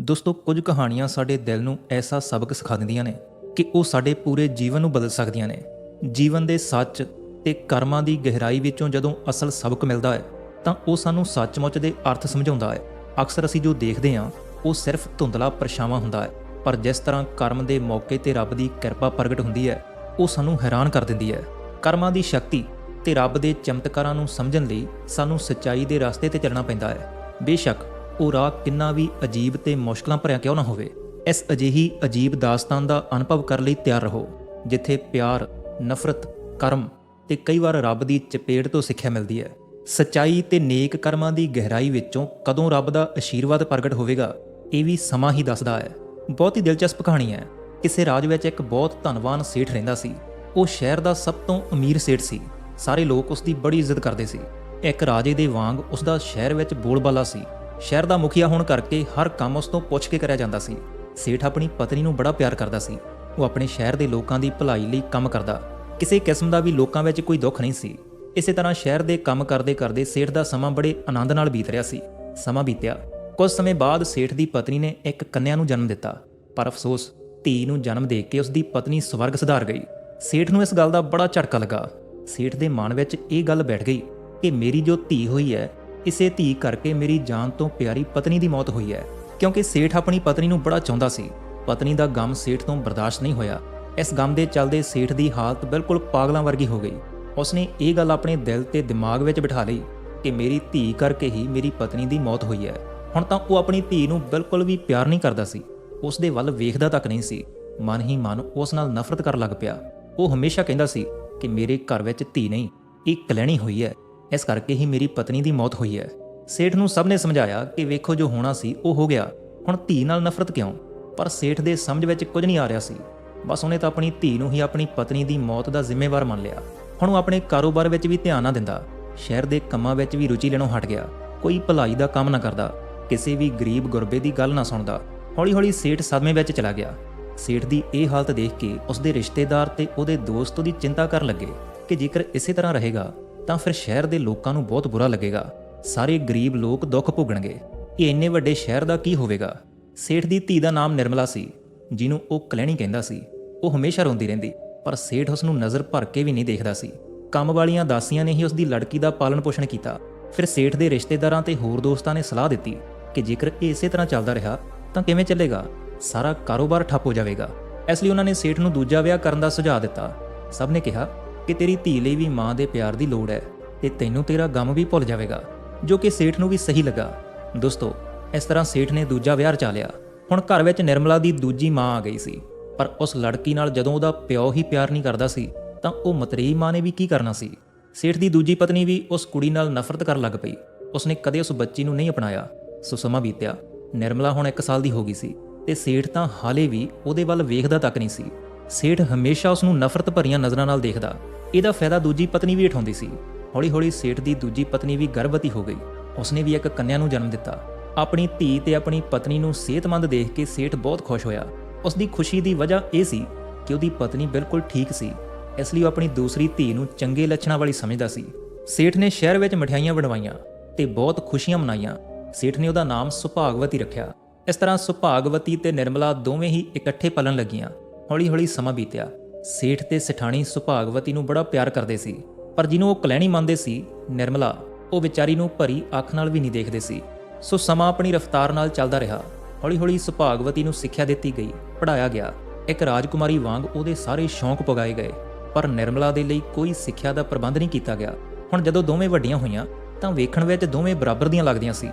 ਦੋਸਤੋ, ਕੁਝ ਕਹਾਣੀਆਂ ਸਾਡੇ ਦਿਲ ਨੂੰ ਐਸਾ ਸਬਕ ਸਿਖਾ ਦਿੰਦੀਆਂ ਨੇ ਕਿ ਉਹ ਸਾਡੇ ਪੂਰੇ ਜੀਵਨ ਨੂੰ ਬਦਲ ਸਕਦੀਆਂ ਨੇ। ਜੀਵਨ ਦੇ ਸੱਚ ਤੇ ਕਰਮਾਂ ਦੀ ਗਹਿਰਾਈ ਵਿੱਚੋਂ ਜਦੋਂ ਅਸਲ ਸਬਕ ਮਿਲਦਾ ਹੈ, ਤਾਂ ਉਹ ਸਾਨੂੰ ਸੱਚਮੁੱਚ ਦੇ ਅਰਥ ਸਮਝਾਉਂਦਾ ਹੈ। ਅਕਸਰ ਅਸੀਂ ਜੋ ਦੇਖਦੇ ਹਾਂ, ਉਹ ਸਿਰਫ ਧੁੰਦਲਾ ਪਰਛਾਵਾਂ ਹੁੰਦਾ ਹੈ, ਪਰ ਜਿਸ ਤਰ੍ਹਾਂ ਕਰਮ ਦੇ ਮੌਕੇ ਤੇ ਰੱਬ ਦੀ ਕਿਰਪਾ ਪ੍ਰਗਟ ਹੁੰਦੀ ਹੈ, ਉਹ ਸਾਨੂੰ ਹੈਰਾਨ ਕਰ ਦਿੰਦੀ ਹੈ। ਕਰਮਾਂ ਦੀ ਸ਼ਕਤੀ ਤੇ ਰੱਬ ਦੇ ਚਮਤਕਾਰਾਂ ਨੂੰ ਸਮਝਣ ਲਈ ਸਾਨੂੰ ਸੱਚਾਈ ਦੇ ਰਸਤੇ ਤੇ ਚੱਲਣਾ ਪੈਂਦਾ ਹੈ। ਬੇਸ਼ੱਕ ਉਹ ਰਾਹ ਕਿੰਨਾ ਵੀ ਅਜੀਬ ਤੇ ਮੁਸ਼ਕਲਾਂ ਭਰਿਆ ਕਿਉਂ ਨਾ ਹੋਵੇ, ਇਸ ਅਜਿਹੀ ਅਜੀਬ ਦਾਸਤਾਨ ਦਾ ਅਨੁਭਵ ਕਰਨ ਲਈ ਤਿਆਰ ਰਹੋ, ਜਿੱਥੇ ਪਿਆਰ, ਨਫ਼ਰਤ, ਕਰਮ ਤੇ ਕਈ ਵਾਰ ਰੱਬ ਦੀ ਚਪੇੜ ਤੋਂ ਸਿੱਖਿਆ ਮਿਲਦੀ ਹੈ। ਸਚਾਈ ਤੇ ਨੇਕ ਕਰਮਾਂ ਦੀ ਗਹਿਰਾਈ ਵਿੱਚੋਂ ਕਦੋਂ ਰੱਬ ਦਾ ਅਸ਼ੀਰਵਾਦ ਪ੍ਰਗਟ ਹੋਵੇਗਾ, ਇਹ ਵੀ ਸਮਾਂ ਹੀ ਦੱਸਦਾ ਹੈ। ਬਹੁਤ ਹੀ ਦਿਲਚਸਪ ਕਹਾਣੀ ਹੈ। ਕਿਸੇ ਰਾਜ ਵਿੱਚ ਇੱਕ ਬਹੁਤ ਧਨਵਾਨ ਸੇਠ ਰਹਿੰਦਾ ਸੀ। ਉਹ ਸ਼ਹਿਰ ਦਾ ਸਭ ਤੋਂ ਅਮੀਰ ਸੇਠ ਸੀ। ਸਾਰੇ ਲੋਕ ਉਸ ਦੀ ਬੜੀ ਇੱਜ਼ਤ ਕਰਦੇ ਸੀ। ਇੱਕ ਰਾਜੇ ਦੇ ਵਾਂਗ ਉਸ ਦਾ ਸ਼ਹਿਰ ਵਿੱਚ ਬੋਲਬਾਲਾ ਸੀ। ਸ਼ਹਿਰ ਦਾ ਮੁਖੀਆ ਹੋਣ ਕਰਕੇ ਹਰ ਕੰਮ ਉਸ ਤੋਂ ਪੁੱਛ ਕੇ ਕਰਿਆ ਜਾਂਦਾ ਸੀ। ਸੇਠ ਆਪਣੀ ਪਤਨੀ ਨੂੰ ਬੜਾ ਪਿਆਰ ਕਰਦਾ ਸੀ। ਉਹ ਆਪਣੇ ਸ਼ਹਿਰ ਦੇ ਲੋਕਾਂ ਦੀ ਭਲਾਈ ਲਈ ਕੰਮ ਕਰਦਾ। ਕਿਸੇ ਕਿਸਮ ਦਾ ਵੀ ਲੋਕਾਂ ਵਿੱਚ ਕੋਈ ਦੁੱਖ ਨਹੀਂ ਸੀ। ਇਸੇ ਤਰ੍ਹਾਂ ਸ਼ਹਿਰ ਦੇ ਕੰਮ ਕਰਦੇ ਕਰਦੇ ਸੇਠ ਦਾ ਸਮਾਂ ਬੜੇ ਆਨੰਦ ਨਾਲ ਬੀਤ ਰਿਹਾ ਸੀ। ਸਮਾਂ ਬੀਤਿਆ। ਕੁਝ ਸਮੇਂ ਬਾਅਦ ਸੇਠ ਦੀ ਪਤਨੀ ਨੇ ਇੱਕ ਕੰਨਿਆ ਨੂੰ ਜਨਮ ਦਿੱਤਾ। ਪਰ ਅਫਸੋਸ, ਧੀ ਨੂੰ ਜਨਮ ਦੇ ਕੇ ਉਸ ਦੀ ਪਤਨੀ ਸਵਰਗ ਸੁਧਾਰ ਗਈ। ਸੇਠ ਨੂੰ ਇਸ ਗੱਲ ਦਾ ਬੜਾ ਝਟਕਾ ਲੱਗਾ। ਸੇਠ ਦੇ ਮਨ ਵਿੱਚ ਇਹ ਗੱਲ ਬੈਠ ਗਈ ਕਿ ਮੇਰੀ ਜੋ ਧੀ ਹੋਈ ਹੈ ਇਸੇ ਧੀ ਕਰਕੇ ਮੇਰੀ ਜਾਨ ਤੋਂ ਪਿਆਰੀ ਪਤਨੀ ਦੀ ਮੌਤ ਹੋਈ ਹੈ, ਕਿਉਂਕਿ ਸੇਠ ਆਪਣੀ ਪਤਨੀ ਨੂੰ ਬੜਾ ਚਾਹੁੰਦਾ ਸੀ। ਪਤਨੀ ਦਾ ਗਮ ਸੇਠ ਤੋਂ ਬਰਦਾਸ਼ਤ ਨਹੀਂ ਹੋਇਆ। ਇਸ ਗਮ ਦੇ ਚੱਲਦੇ ਸੇਠ ਦੀ ਹਾਲਤ ਬਿਲਕੁਲ ਪਾਗਲਾਂ ਵਰਗੀ ਹੋ ਗਈ। ਉਸਨੇ ਇਹ ਗੱਲ ਆਪਣੇ ਦਿਲ ਤੇ ਦਿਮਾਗ ਵਿੱਚ ਬਿਠਾ ਲਈ ਕਿ ਮੇਰੀ ਧੀ ਕਰਕੇ ਹੀ ਮੇਰੀ ਪਤਨੀ ਦੀ ਮੌਤ ਹੋਈ ਹੈ। ਹੁਣ ਤਾਂ ਉਹ ਆਪਣੀ ਧੀ ਨੂੰ ਬਿਲਕੁਲ ਵੀ ਪਿਆਰ ਨਹੀਂ ਕਰਦਾ ਸੀ। ਉਸ ਦੇ ਵੱਲ ਵੇਖਦਾ ਤੱਕ ਨਹੀਂ ਸੀ। ਮਨ ਹੀ ਮਨ ਉਸ ਨਾਲ ਨਫ਼ਰਤ ਕਰਨ ਲੱਗ ਪਿਆ। ਉਹ ਹਮੇਸ਼ਾ ਕਹਿੰਦਾ ਸੀ ਕਿ ਮੇਰੇ ਘਰ ਵਿੱਚ ਧੀ ਨਹੀਂ, ਇਹ ਕਲੈਣੀ ਹੋਈ ਹੈ। ਇਸ ਕਰਕੇ ਹੀ ਮੇਰੀ ਪਤਨੀ ਦੀ ਮੌਤ ਹੋਈ ਹੈ। ਸੇਠ ਨੂੰ ਸਭ ਨੇ ਸਮਝਾਇਆ ਕਿ ਵੇਖੋ ਜੋ ਹੋਣਾ ਸੀ, ਉਹ ਹੋ ਗਿਆ। ਹੁਣ ਧੀ ਨਾਲ ਨਫ਼ਰਤ ਕਿਉਂ? ਪਰ ਸੇਠ ਦੇ ਸਮਝ ਵਿੱਚ ਕੁਝ ਨਹੀਂ ਆ ਰਿਹਾ ਸੀ। ਬਸ ਉਹਨੇ ਤਾਂ ਆਪਣੀ ਧੀ ਨੂੰ ਹੀ ਆਪਣੀ ਪਤਨੀ ਦੀ ਮੌਤ ਦਾ ਜ਼ਿੰਮੇਵਾਰ ਮੰਨ ਲਿਆ। ਹੁਣ ਉਹ ਆਪਣੇ ਕਾਰੋਬਾਰ ਵਿੱਚ ਵੀ ਧਿਆਨ ਨਾ ਦਿੰਦਾ। ਸ਼ਹਿਰ ਦੇ ਕੰਮਾਂ ਵਿੱਚ ਵੀ ਰੁਚੀ ਲੈਣੋਂ ਹਟ ਗਿਆ। ਕੋਈ ਭਲਾਈ ਦਾ ਕੰਮ ਨਾ ਕਰਦਾ। ਕਿਸੇ ਵੀ ਗਰੀਬ ਗੁਰਬੇ ਦੀ ਗੱਲ ਨਾ ਸੁਣਦਾ। ਹੌਲੀ-ਹੌਲੀ ਸੇਠ ਸਦਮੇ ਵਿੱਚ ਚਲਾ ਗਿਆ। ਸੇਠ ਦੀ ਇਹ ਹਾਲਤ ਦੇਖ ਕੇ ਉਸਦੇ ਰਿਸ਼ਤੇਦਾਰ ਤੇ ਉਹਦੇ ਦੋਸਤ ਉਹਦੀ ਚਿੰਤਾ ਕਰਨ ਲੱਗੇ ਕਿ ਜੇਕਰ ਇਸੇ ਤਰ੍ਹਾਂ ਰਹੇਗਾ ਤਾਂ ਫਿਰ ਸ਼ਹਿਰ ਦੇ ਲੋਕਾਂ ਨੂੰ ਬਹੁਤ ਬੁਰਾ ਲੱਗੇਗਾ। ਸਾਰੇ ਗਰੀਬ ਲੋਕ ਦੁੱਖ ਭੋਗਣਗੇ। ਇਹ ਇੰਨੇ ਵੱਡੇ ਸ਼ਹਿਰ ਦਾ ਕੀ ਹੋਵੇਗਾ? ਸੇਠ ਦੀ ਧੀ ਦਾ ਨਾਮ ਨਿਰਮਲਾ ਸੀ, ਜਿਹਨੂੰ ਉਹ ਕਲੈਣੀ ਕਹਿੰਦਾ ਸੀ। ਉਹ ਹਮੇਸ਼ਾ ਰੋਂਦੀ ਰਹਿੰਦੀ, ਪਰ ਸੇਠ ਉਸ ਨੂੰ ਨਜ਼ਰ ਭਰ ਕੇ ਵੀ ਨਹੀਂ ਦੇਖਦਾ ਸੀ। ਕੰਮ ਵਾਲੀਆਂ ਦਾਸੀਆਂ ਨੇ ਹੀ ਉਸ ਦੀ ਲੜਕੀ ਦਾ ਪਾਲਣ ਪੋਸ਼ਣ ਕੀਤਾ। ਫਿਰ ਸੇਠ ਦੇ ਰਿਸ਼ਤੇਦਾਰਾਂ ਤੇ ਹੋਰ ਦੋਸਤਾਂ ਨੇ ਸਲਾਹ ਦਿੱਤੀ ਕਿ ਜੇਕਰ ਇਹ ਇਸੇ ਤਰ੍ਹਾਂ ਚੱਲਦਾ ਰਿਹਾ, ਤਾਂ ਕਿਵੇਂ ਚੱਲੇਗਾ? ਸਾਰਾ ਕਾਰੋਬਾਰ ਠੱਪ ਹੋ ਜਾਵੇਗਾ। ਇਸ ਲਈ ਉਹਨਾਂ ਨੇ ਸੇਠ ਨੂੰ ਦੂਜਾ ਵਿਆਹ ਕਰਨ ਦਾ ਸੁਝਾਅ ਦਿੱਤਾ। ਸਭ ਨੇ ਕਿਹਾ ਕਿ ਤੇਰੀ ਧੀ ਲਈ ਵੀ ਮਾਂ ਦੇ ਪਿਆਰ ਦੀ ਲੋੜ ਹੈ ਤੇ ਤੈਨੂੰ ਤੇਰਾ ਗਮ ਵੀ ਭੁੱਲ ਜਾਵੇਗਾ, ਜੋ ਕਿ ਸੇਠ ਨੂੰ ਵੀ ਸਹੀ ਲੱਗਾ। ਦੋਸਤੋ, ਇਸ ਤਰ੍ਹਾਂ ਸੇਠ ਨੇ ਦੂਜਾ ਵਿਆਹ ਰਚਾ ਲਿਆ। ਹੁਣ ਘਰ ਵਿੱਚ ਨਿਰਮਲਾ ਦੀ ਦੂਜੀ ਮਾਂ ਆ ਗਈ ਸੀ। ਪਰ ਉਸ ਲੜਕੀ ਨਾਲ ਜਦੋਂ ਉਹਦਾ ਪਿਓ ਹੀ ਪਿਆਰ ਨਹੀਂ ਕਰਦਾ ਸੀ, ਤਾਂ ਉਹ ਮਤਰੇਈ ਮਾਂ ਨੇ ਵੀ ਕੀ ਕਰਨਾ ਸੀ? ਸੇਠ ਦੀ ਦੂਜੀ ਪਤਨੀ ਵੀ ਉਸ ਕੁੜੀ ਨਾਲ ਨਫ਼ਰਤ ਕਰਨ ਲੱਗ ਪਈ। ਉਸਨੇ ਕਦੇ ਉਸ ਬੱਚੀ ਨੂੰ ਨਹੀਂ ਅਪਣਾਇਆ। ਸੋ ਸਮਾਂ ਬੀਤਿਆ। ਨਿਰਮਲਾ ਹੁਣ 1 ਸਾਲ ਦੀ ਹੋ ਗਈ ਸੀ ਤੇ ਸੇਠ ਤਾਂ ਹਾਲੇ ਵੀ ਉਹਦੇ ਵੱਲ ਵੇਖਦਾ ਤੱਕ ਨਹੀਂ ਸੀ। ਸੇਠ ਹਮੇਸ਼ਾ ਉਸ ਨੂੰ ਨਫ਼ਰਤ ਭਰੀਆਂ ਨਜ਼ਰਾਂ ਨਾਲ ਦੇਖਦਾ। ਇਹਦਾ ਫਾਇਦਾ ਦੂਜੀ ਪਤਨੀ ਵੀ ਉਠਾਉਂਦੀ ਸੀ। ਹੌਲੀ-ਹੌਲੀ ਸੇਠ ਦੀ ਦੂਜੀ ਪਤਨੀ ਵੀ ਗਰਭਵਤੀ ਹੋ ਗਈ। ਉਸਨੇ ਵੀ ਇੱਕ ਕੰਨਿਆ ਨੂੰ ਜਨਮ ਦਿੱਤਾ। ਆਪਣੀ ਧੀ ਤੇ ਆਪਣੀ ਪਤਨੀ ਨੂੰ ਸਿਹਤਮੰਦ ਦੇਖ ਕੇ ਸੇਠ ਬਹੁਤ ਖੁਸ਼ ਹੋਇਆ। ਉਸ ਦੀ ਖੁਸ਼ੀ ਦੀ ਵਜ੍ਹਾ ਇਹ ਸੀ ਕਿ ਉਹਦੀ ਪਤਨੀ ਬਿਲਕੁਲ ਠੀਕ ਸੀ। ਇਸ ਲਈ ਉਹ ਆਪਣੀ ਦੂਸਰੀ ਧੀ ਨੂੰ ਚੰਗੇ ਲੱਛਣਾਂ ਵਾਲੀ ਸਮਝਦਾ ਸੀ। ਸੇਠ ਨੇ ਸ਼ਹਿਰ ਵਿੱਚ ਮਠਿਆਈਆਂ ਬਣਵਾਈਆਂ ਤੇ ਬਹੁਤ ਖੁਸ਼ੀਆਂ ਮਨਾਈਆਂ। ਸੇਠ ਨੇ ਉਹਦਾ ਨਾਮ ਸੁਭਾਗਵਤੀ ਰੱਖਿਆ। ਇਸ ਤਰ੍ਹਾਂ ਸੁਭਾਗਵਤੀ ਤੇ ਨਿਰਮਲਾ ਦੋਵੇਂ ਹੀ ਇਕੱਠੇ ਪਲਣ ਲੱਗੀਆਂ। ਹੌਲੀ-ਹੌਲੀ ਸਮਾਂ ਬੀਤਿਆ। ਸੇਠ ਤੇ ਸਿਠਾਣੀ ਸੁਭਾਗਵਤੀ ਨੂੰ ਬੜਾ ਪਿਆਰ ਕਰਦੇ ਸੀ, ਪਰ ਜਿਹਨੂੰ ਉਹ ਕਲੈਣੀ ਮੰਨਦੇ ਸੀ, ਨਿਰਮਲਾ, ਉਹ ਵਿਚਾਰੀ ਨੂੰ ਭਰੀ ਅੱਖ ਨਾਲ ਵੀ ਨਹੀਂ ਦੇਖਦੇ ਸੀ। ਸੋ ਸਮਾਂ ਆਪਣੀ ਰਫ਼ਤਾਰ ਨਾਲ ਚੱਲਦਾ ਰਿਹਾ। ਹੌਲੀ-ਹੌਲੀ ਸੁਭਾਗਵਤੀ ਨੂੰ ਸਿੱਖਿਆ ਦਿੱਤੀ ਗਈ ਪੜਾਇਆ ਗਿਆ। ਇੱਕ ਰਾਜਕੁਮਾਰੀ ਵਾਂਗ ਉਹਦੇ ਸਾਰੇ ਸ਼ੌਂਕ ਪਗਾਏ ਗਏ, ਪਰ ਨਿਰਮਲਾ ਦੇ ਲਈ ਕੋਈ ਸਿੱਖਿਆ ਦਾ ਪ੍ਰਬੰਧ ਨਹੀਂ ਕੀਤਾ ਗਿਆ। ਹੁਣ ਜਦੋਂ ਦੋਵੇਂ ਵੱਡੀਆਂ ਹੋਈਆਂ, ਤਾਂ ਵੇਖਣ ਵਿੱਚ ਦੋਵੇਂ ਬਰਾਬਰ ਦੀਆਂ ਲੱਗਦੀਆਂ ਸੀ।